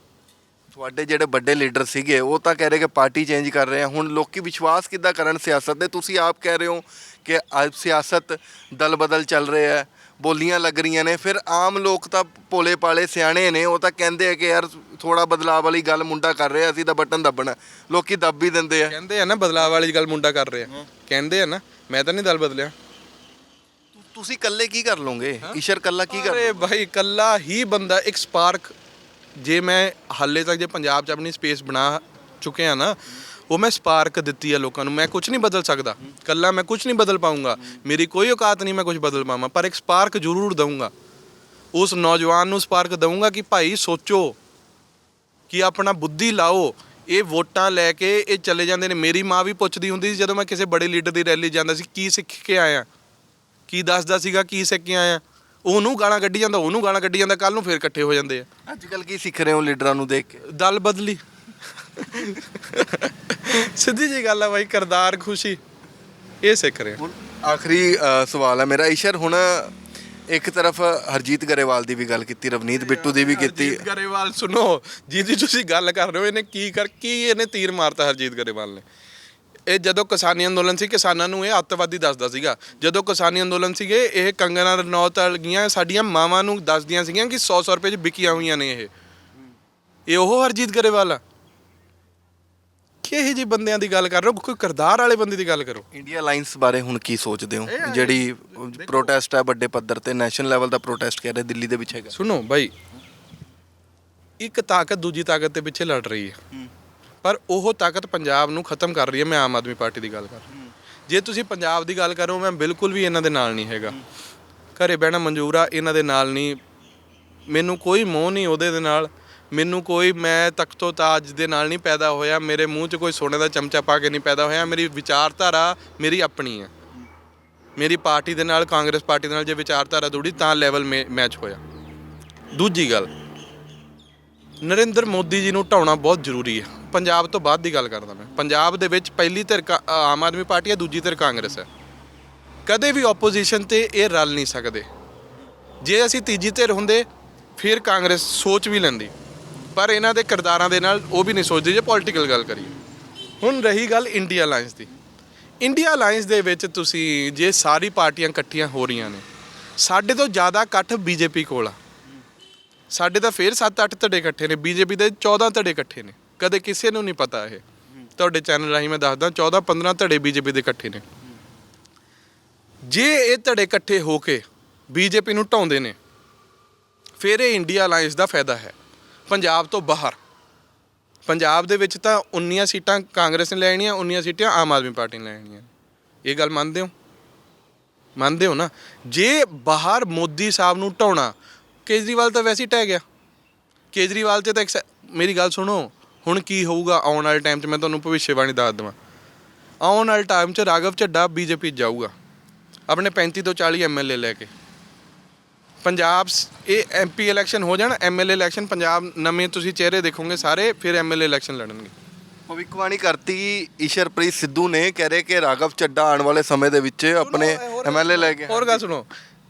[SPEAKER 1] ਤੁਹਾਡੇ ਜਿਹੜੇ ਵੱਡੇ ਲੀਡਰ ਸੀਗੇ ਉਹ ਤਾਂ ਕਹਿ ਰਹੇ ਕਿ ਪਾਰਟੀ ਚੇਂਜ ਕਰ ਰਹੇ ਆ। ਹੁਣ ਲੋਕੀ ਵਿਸ਼ਵਾਸ ਕਿੱਦਾਂ ਕਰਨ ਸਿਆਸਤ ਤੇ ਤੁਸੀਂ ਆਪ ਕਹਿ ਰਹੇ ਹੋ ਕਿ ਅੱਜ ਸਿਆਸਤ ਦਲ ਬਦਲ ਚੱਲ ਰਿਹਾ ਹੈ ਬੋਲੀਆਂ ਲੱਗ ਰਹੀਆਂ ਨੇ। ਫਿਰ ਆਮ ਲੋਕ ਤਾਂ ਭੋਲੇ ਪਾਲੇ ਸਿਆਣੇ ਨੇ ਉਹ ਤਾਂ ਕਹਿੰਦੇ ਆ ਕਿ ਯਾਰ ਥੋੜਾ ਬਦਲਾਅ ਵਾਲੀ ਗੱਲ ਮੁੰਡਾ ਕਰ ਰਿਹਾ ਅਸੀਂ ਤਾਂ ਬਟਨ ਦੱਬਣਾ। ਲੋਕੀ ਦੱਬ ਵੀ ਦਿੰਦੇ ਆ।
[SPEAKER 2] ਕਹਿੰਦੇ ਆ ਨਾ ਬਦਲਾਅ ਵਾਲੀ ਗੱਲ ਮੁੰਡਾ ਕਰ ਰਿਹਾ। ਕਹਿੰਦੇ ਆ ਨਾ ਮੈਂ ਤਾਂ ਨਹੀਂ ਦਲ ਬਦਲਿਆ।
[SPEAKER 1] ਤੁਸੀਂ ਇਕੱਲੇ ਕੀ ਕਰ ਲੋਗੇ ਈਸ਼ਰ ਕੱਲਾ ਕੀ ਕਰ
[SPEAKER 2] ਅਰੇ ਭਾਈ ਕੱਲਾ ਹੀ ਬੰਦਾ ਇੱਕ ਸਪਾਰਕ ਜੇ ਮੈਂ ਹਾਲੇ ਤੱਕ ਜੇ ਪੰਜਾਬ 'ਚ ਆਪਣੀ ਸਪੇਸ ਬਣਾ ਚੁੱਕਿਆ ਨਾ ਉਹ ਮੈਂ ਸਪਾਰਕ ਦਿੱਤੀ ਹੈ ਲੋਕਾਂ ਨੂੰ ਮੈਂ ਕੁਝ ਨਹੀਂ ਬਦਲ ਸਕਦਾ। ਕੱਲਾ ਮੈਂ ਕੁਝ ਨਹੀਂ ਬਦਲ ਪਾਉਂਗਾ ਮੇਰੀ ਕੋਈ ਔਕਾਤ ਨਹੀਂ ਮੈਂ ਕੁਝ ਬਦਲ ਪਾਵਾਂ ਪਰ ਇੱਕ ਸਪਾਰਕ ਜ਼ਰੂਰ ਦਊਂਗਾ। ਉਸ ਨੌਜਵਾਨ ਨੂੰ ਸਪਾਰਕ ਦਊਂਗਾ ਕਿ ਭਾਈ ਸੋਚੋ ਕਿ ਆਪਣਾ ਬੁੱਧੀ ਲਾਓ ਇਹ ਵੋਟਾਂ ਲੈ ਕੇ ਇਹ ਚਲੇ ਜਾਂਦੇ ਨੇ। ਮੇਰੀ ਮਾਂ ਵੀ ਪੁੱਛਦੀ ਹੁੰਦੀ ਸੀ ਜਦੋਂ ਮੈਂ ਕਿਸੇ ਬੜੇ ਲੀਡਰ ਦੀ ਰੈਲੀ ਜਾਂਦਾ ਸੀ ਕੀ ਸਿੱਖ ਕੇ ਆਇਆ? ਕੀ ਦੱਸਦਾ ਸੀਗਾ ਕੀ ਸਿੱਖ ਕੇ ਆਇਆ? ਉਹਨੂੰ ਗਾਲਾਂ ਕੱਢੀ ਜਾਂਦਾ ਉਹਨੂੰ ਗਾਲਾਂ ਕੱਢੀ ਜਾਂਦਾ ਕੱਲ ਨੂੰ ਫੇਰ ਇਕੱਠੇ ਹੋ ਜਾਂਦੇ ਆ।
[SPEAKER 1] ਅੱਜ ਕੱਲ ਕੀ ਸਿੱਖ ਰਹੇ ਹੋ ਲੀਡਰਾਂ ਨੂੰ ਦੇਖ ਕੇ?
[SPEAKER 2] ਦਲ ਬਦਲੀ। ਸਿੱਧੀ ਜੀ ਗੱਲ ਆ ਬਾਈ ਕਰਦਾਰ ਖੁਸ਼ੀ। ਇਹ ਸਿੱਖ ਰਹੇ ਆ।
[SPEAKER 1] ਹੁਣ ਆਖਰੀ ਅ, ਸਵਾਲ ਹੈ ਮੇਰਾ। ਈਸ਼ਰ ਹੁਣ ਇੱਕ ਤਰਫ ਹਰਜੀਤ ਗਰੇਵਾਲ ਦੀ ਵੀ ਗੱਲ ਕੀਤੀ ਰਵਨੀਤ ਬਿੱਟੂ ਦੀ ਵੀ ਕੀਤੀ।
[SPEAKER 2] ਹਰਜੀਤ ਗਰੇਵਾਲ ਸੁਣੋ ਜਿਹਦੀ ਤੁਸੀਂ ਗੱਲ ਕਰ ਰਹੇ ਹੋ ਇਹਨੇ ਕੀ ਕਰ ਕੀ ਇਹਨੇ ਤੀਰ ਮਾਰਤਾ ਹਰਜੀਤ ਗਰੇਵਾਲ ਨੇ? ਇਹ ਜਦੋਂ ਕਿਸਾਨੀ ਅੰਦੋਲਨ ਸੀ ਕਿਸਾਨਾਂ ਨੂੰ ਇਹ ਅੱਤਵਾਦੀ ਦੱਸਦਾ ਸੀਗਾ। ਜਦੋਂ ਕਿਸਾਨੀ ਅੰਦੋਲਨ ਸੀਗੇ ਇਹ ਕੰਗਨਾ ਰਣੌਤ ਵਾਲੀਆਂ ਸਾਡੀਆਂ ਮਾਵਾਂ ਨੂੰ ਦੱਸਦੀਆਂ ਸੀਗੀਆਂ ਕਿ 100 100 ਰੁਪਏ 'ਚ ਵਿਕੀਆਂ ਹੋਈਆਂ ਨੇ ਇਹ। ਇਹ ਉਹ ਹਰਜੀਤ ਗਰੇਵਾਲ ਆ? ਕਿਹੇ ਜੀ ਬੰਦਿਆਂ ਦੀ ਗੱਲ ਕਰ ਰਹੇ ਹੋ? ਕੋਈ ਕਰਦਾਰ ਵਾਲੇ ਬੰਦੇ ਦੀ ਗੱਲ ਕਰੋ।
[SPEAKER 1] ਇੰਡੀਆ ਅਲਾਈਅੰਸ ਬਾਰੇ ਹੁਣ ਕੀ ਸੋਚਦੇ ਹੋ? ਜਿਹੜੀ ਪ੍ਰੋਟੈਸਟ ਹੈ ਵੱਡੇ ਪੱਧਰ ਤੇ ਨੈਸ਼ਨਲ ਲੈਵਲ ਦਾ ਪ੍ਰੋਟੈਸਟ ਕਹਿ ਰਹੇ ਦਿੱਲੀ ਦੇ ਵਿੱਚ ਹੈਗਾ।
[SPEAKER 2] ਸੁਣੋ ਬਾਈ ਇੱਕ ਤਾਕਤ ਦੂਜੀ ਤਾਕਤ ਦੇ ਪਿੱਛੇ ਲੜ ਰਹੀ ਹੈ। ਪਰ ਉਹ ਤਾਕਤ ਪੰਜਾਬ ਨੂੰ ਖਤਮ ਕਰ ਰਹੀ ਹੈ ਮੈਂ ਆਮ ਆਦਮੀ ਪਾਰਟੀ ਦੀ ਗੱਲ ਕਰ ਰਿਹਾ। ਜੇ ਤੁਸੀਂ ਪੰਜਾਬ ਦੀ ਗੱਲ ਕਰੋ ਮੈਂ ਬਿਲਕੁਲ ਵੀ ਇਹਨਾਂ ਦੇ ਨਾਲ ਨਹੀਂ ਹੈਗਾ। ਘਰੇ ਬਹਿਣਾ ਮਨਜ਼ੂਰ ਆ ਇਹਨਾਂ ਦੇ ਨਾਲ ਨਹੀਂ। ਮੈਨੂੰ ਕੋਈ ਮੋਹ ਨਹੀਂ ਉਹਦੇ ਦੇ ਨਾਲ। ਮੈਨੂੰ ਕੋਈ, ਮੈਂ ਤਖਤੋ ਤਾਜ ਦੇ ਨਾਲ ਨਹੀਂ ਪੈਦਾ ਹੋਇਆ। ਮੇਰੇ ਮੂੰਹ 'ਚ ਕੋਈ ਸੋਨੇ ਦਾ ਚਮਚਾ ਪਾ ਕੇ ਨਹੀਂ ਪੈਦਾ ਹੋਇਆ। ਮੇਰੀ ਵਿਚਾਰਧਾਰਾ ਮੇਰੀ ਆਪਣੀ ਹੈ। ਮੇਰੀ ਪਾਰਟੀ ਦੇ ਨਾਲ, ਕਾਂਗਰਸ ਪਾਰਟੀ ਦੇ ਨਾਲ ਜੇ ਵਿਚਾਰਧਾਰਾ ਜੁੜੀ, ਤਾਂ ਲੈਵਲ ਮੈਚ ਹੋਇਆ। ਦੂਜੀ ਗੱਲ, ਨਰਿੰਦਰ ਮੋਦੀ ਜੀ ਨੂੰ ਢਾਉਣਾ ਬਹੁਤ ਜ਼ਰੂਰੀ ਹੈ। ਪੰਜਾਬ ਤੋਂ ਬਾਅਦ ਦੀ ਗੱਲ ਕਰਦਾ ਮੈਂ। ਪੰਜਾਬ ਦੇ ਵਿੱਚ ਪਹਿਲੀ ਧਿਰ ਕਾ- ਆਮ ਆਦਮੀ ਪਾਰਟੀ ਹੈ, ਦੂਜੀ ਧਿਰ ਕਾਂਗਰਸ ਹੈ। ਕਦੇ ਵੀ ਆਪੋਜੀਸ਼ਨ ਤੇ ਇਹ ਰਲ ਨਹੀਂ ਸਕਦੇ। ਜੇ ਅਸੀਂ ਤੀਜੀ ਧਿਰ ਹੁੰਦੇ, ਫਿਰ ਕਾਂਗਰਸ ਸੋਚ ਵੀ ਲੈਂਦੀ। ਪਰ ਇਹਨਾਂ ਦੇ ਕਿਰਦਾਰਾਂ ਦੇ ਨਾਲ ਉਹ ਵੀ ਨਹੀਂ ਸੋਚਦੇ ਜੇ ਪੋਲੀਟੀਕਲ ਗੱਲ ਕਰੀਏ। ਹੁਣ ਰਹੀ ਗੱਲ ਇੰਡੀਆ ਅਲਾਈਅੰਸ ਦੀ। ਇੰਡੀਆ ਅਲਾਈਅੰਸ ਦੇ ਵਿੱਚ ਤੁਸੀਂ ਜੇ ਸਾਰੀ ਪਾਰਟੀਆਂ ਇਕੱਠੀਆਂ ਹੋ ਰਹੀਆਂ ਨੇ, ਸਾਡੇ ਤੋਂ ਜ਼ਿਆਦਾ ਇਕੱਠ ਬੀਜੇਪੀ ਕੋਲ ਆ। ਸਾਡੇ ਤਾਂ ਫੇਰ 7-8 ਧੜੇ ਇਕੱਠੇ ਨੇ ਬੀਜੇਪੀ ਦੇ 14 ਧੜੇ ਇਕੱਠੇ ਨੇ। ਕਦੇ ਕਿਸੇ ਨੂੰ ਨਹੀਂ ਪਤਾ ਇਹ। ਤੁਹਾਡੇ ਚੈਨਲ ਰਾਹੀਂ ਮੈਂ ਦੱਸਦਾ 14-15 ਧੜੇ ਬੀਜੇਪੀ ਦੇ ਇਕੱਠੇ ਨੇ। ਜੇ ਇਹ ਧੜੇ ਇਕੱਠੇ ਹੋ ਕੇ ਬੀਜੇਪੀ ਨੂੰ ਢਾਉਂਦੇ ਨੇ, ਫਿਰ ਇਹ ਇੰਡੀਆ ਅਲਾਈਅੰਸ ਦਾ ਫਾਇਦਾ ਹੈ। ਪੰਜਾਬ ਤੋਂ ਬਾਹਰ। ਪੰਜਾਬ ਦੇ ਵਿੱਚ ਤਾਂ 19 ਸੀਟਾਂ ਕਾਂਗਰਸ ਨੇ ਲੈਣੀਆਂ 19 ਸੀਟਾਂ ਆਮ ਆਦਮੀ ਪਾਰਟੀ ਨੇ ਲੈਣੀਆਂ ਇਹ ਗੱਲ ਮੰਨਦੇ ਹੋ? ਮੰਨਦੇ ਹੋ ਨਾ? ਜੇ ਬਾਹਰ ਮੋਦੀ ਸਾਹਿਬ ਨੂੰ ਢਾਉਣਾ, ਕੇਜਰੀਵਾਲ ਤਾਂ ਵੈਸੇ ਹੀ ਟਹਿ ਗਿਆ। ਕੇਜਰੀਵਾਲ ਤੇ ਤਾਂ ਇੱਕ ਮੇਰੀ ਗੱਲ ਸੁਣੋ, ਹੁਣ ਕੀ ਹੋਊਗਾ? ਆਉਣ ਵਾਲੇ ਟਾਈਮ 'ਚ ਮੈਂ ਤੁਹਾਨੂੰ ਭਵਿੱਖਬਾਣੀ ਦੱਸ ਦਵਾਂ। ਆਉਣ ਵਾਲੇ ਟਾਈਮ 'ਚ ਰਾਘਵ ਝੱਡਾ ਬੀਜੇਪੀ ਜਾਊਗਾ। ਆਪਣੇ 35 ਤੋਂ 40 ਐਮਐਲਏ ਲੈ ਕੇ। ਪੰਜਾਬ ਇਹ ਐਮਪੀ ਇਲੈਕਸ਼ਨ ਹੋ ਜਾਣ ਐਮਐਲਏ ਇਲੈਕਸ਼ਨ ਪੰਜਾਬ ਨਵੇਂ ਤੁਸੀਂ ਚਿਹਰੇ ਦੇਖੋਗੇ ਸਾਰੇ ਫਿਰ ਐਮਐਲਏ ਇਲੈਕਸ਼ਨ ਲੜਨਗੇ।
[SPEAKER 1] ਭਵਿੱਖਬਾਣੀ ਕਰਤੀ ਈਸ਼ਰਪ੍ਰੀਤ ਸਿੱਧੂ ਨੇ ਕਹਿ ਰਹੇ ਕਿ ਰਾਘਵ ਚੱਡਾ ਆਉਣ ਵਾਲੇ ਸਮੇਂ ਦੇ ਵਿੱਚ ਆਪਣੇ ਐਮਐਲਏ ਲੈ ਕੇ
[SPEAKER 2] ਹੋਰ ਗੱਲ ਸੁਣੋ।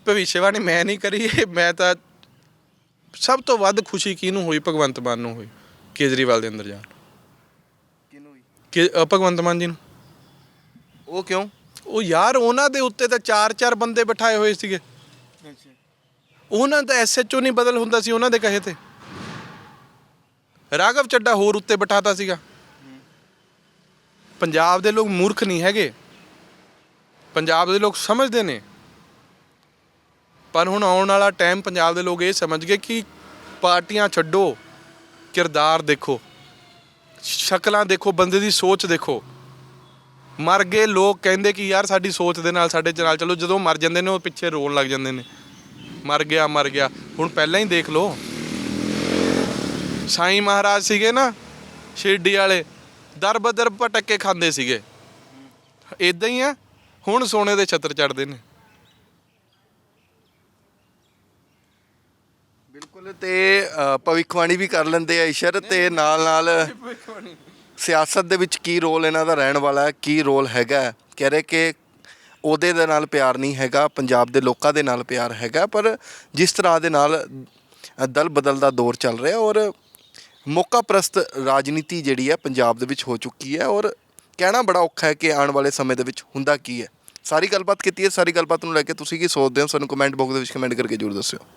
[SPEAKER 2] ਭਵਿੱਖਬਾਣੀ ਮੈਂ ਨਹੀਂ ਕਰੀ ਮੈਂ ਤਾਂ ਸਭ ਤੋਂ ਵੱਧ ਖੁਸ਼ੀ ਕਿਹਨੂੰ ਹੋਈ? ਭਗਵੰਤ ਮਾਨ ਨੂੰ ਹੋਈ ਕੇਜਰੀਵਾਲ ਦੇ ਅੰਦਰ ਜਾਣ। ਕਿ ਅ, ਭਗਵੰਤ ਮਾਨ ਜੀ ਨੂੰ।
[SPEAKER 1] ਉਹ ਕਿਉਂ?
[SPEAKER 2] ਉਹ ਯਾਰ ਉਹਨਾਂ ਦੇ ਉੱਤੇ ਤਾਂ ਚਾਰ ਚਾਰ ਬੰਦੇ ਬਿਠਾਏ ਹੋਏ ਸੀਗੇ। ਉਹਨਾਂ ਦਾ ਐਸਐਚਓ ਨਹੀਂ ਬਦਲ ਹੁੰਦਾ ਸੀ, ਉਹਨਾਂ ਦੇ ਕਹੇ ਤੇ। ਰਾਘਵ ਚੱਡਾ ਹੋਰ ਉੱਤੇ ਬਿਠਾਤਾ ਸੀਗਾ। ਪੰਜਾਬ ਦੇ ਲੋਕ ਮੂਰਖ ਨਹੀਂ ਹੈਗੇ। ਪੰਜਾਬ ਦੇ ਲੋਕ ਸਮਝਦੇ ਨੇ। ਪਰ ਹੁਣ ਆਉਣ ਵਾਲਾ ਟਾਈਮ ਪੰਜਾਬ ਦੇ ਲੋਕ ਇਹ ਸਮਝ ਗਏ ਕਿ ਪਾਰਟੀਆਂ ਛੱਡੋ, ਕਿਰਦਾਰ ਦੇਖੋ, ਸ਼ਕਲਾਂ ਦੇਖੋ, ਬੰਦੇ ਦੀ ਸੋਚ ਦੇਖੋ। ਮਰ ਗਏ ਲੋਕ ਕਹਿੰਦੇ ਕਿ ਯਾਰ ਸਾਡੀ ਸੋਚ ਦੇ ਨਾਲ, ਸਾਡੇ ਨਾਲ ਚਲੋ, ਜਦੋਂ ਮਰ ਜਾਂਦੇ ਨੇ, ਉਹ ਪਿੱਛੇ ਰੋਣ ਲੱਗ ਜਾਂਦੇ ਨੇ। ਮਰ ਗਿਆ ਮਰ ਗਿਆ। ਹੁਣ ਪਹਿਲਾਂ ਹੀ ਦੇਖ ਲਓ। ਸਾਈਂ ਮਹਾਰਾਜ ਸੀਗੇ ਨਾ ਸ਼ਿਰਡੀ ਵਾਲੇ ਦਰ ਬਦਰ ਪਟਕੇ ਖਾਂਦੇ ਸੀਗੇ। ਇਦਾਂ ਹੀ ਆ ਹੁਣ ਸੋਨੇ ਦੇ ਛੱਤਰ ਚੜਦੇ ਨੇ।
[SPEAKER 1] ਬਿਲਕੁਲ ਤੇ ਭਵਿੱਖਬਾਣੀ ਵੀ ਕਰ ਲੈਂਦੇ ਆ ਈਸ਼ਰ ਤੇ ਨਾਲ ਨਾਲ ਸਿਆਸਤ ਦੇ ਵਿੱਚ ਕੀ ਰੋਲ ਇਹਨਾਂ ਦਾ ਰਹਿਣ ਵਾਲਾ ਹੈ ਕੀ ਰੋਲ ਹੈਗਾ। ਕਹਿ ਰਹੇ ਕਿ ਉਹਦੇ ਦੇ ਨਾਲ ਪਿਆਰ ਨਹੀਂ ਹੈਗਾ, ਪੰਜਾਬ ਦੇ ਲੋਕਾਂ ਦੇ ਨਾਲ ਪਿਆਰ ਹੈਗਾ, ਪਰ ਜਿਸ ਤਰ੍ਹਾਂ ਦੇ ਨਾਲ ਦਲ ਬਦਲ ਦਾ ਦੌਰ ਚੱਲ ਰਿਹਾ ਔਰ ਮੌਕਾ ਪ੍ਰਸਤ ਰਾਜਨੀਤੀ ਜਿਹੜੀ ਹੈ ਪੰਜਾਬ ਦੇ ਵਿੱਚ ਹੋ ਚੁੱਕੀ ਹੈ ਔਰ ਕਹਿਣਾ ਬੜਾ ਔਖਾ ਹੈ ਕਿ ਆਉਣ ਵਾਲੇ ਸਮੇਂ ਦੇ ਵਿੱਚ ਹੁੰਦਾ ਕੀ ਹੈ। ਸਾਰੀ ਗੱਲਬਾਤ ਕੀਤੀ ਹੈ, ਸਾਰੀ ਗੱਲਬਾਤ ਨੂੰ ਲੈ ਕੇ ਤੁਸੀਂ ਕੀ ਸੋਚਦੇ ਹੋ? ਸਾਨੂੰ ਕਮੈਂਟ ਬਾਕਸ ਦੇ ਵਿੱਚ ਕਮੈਂਟ ਕਰਕੇ ਜ਼ਰੂਰ ਦੱਸਿਓ।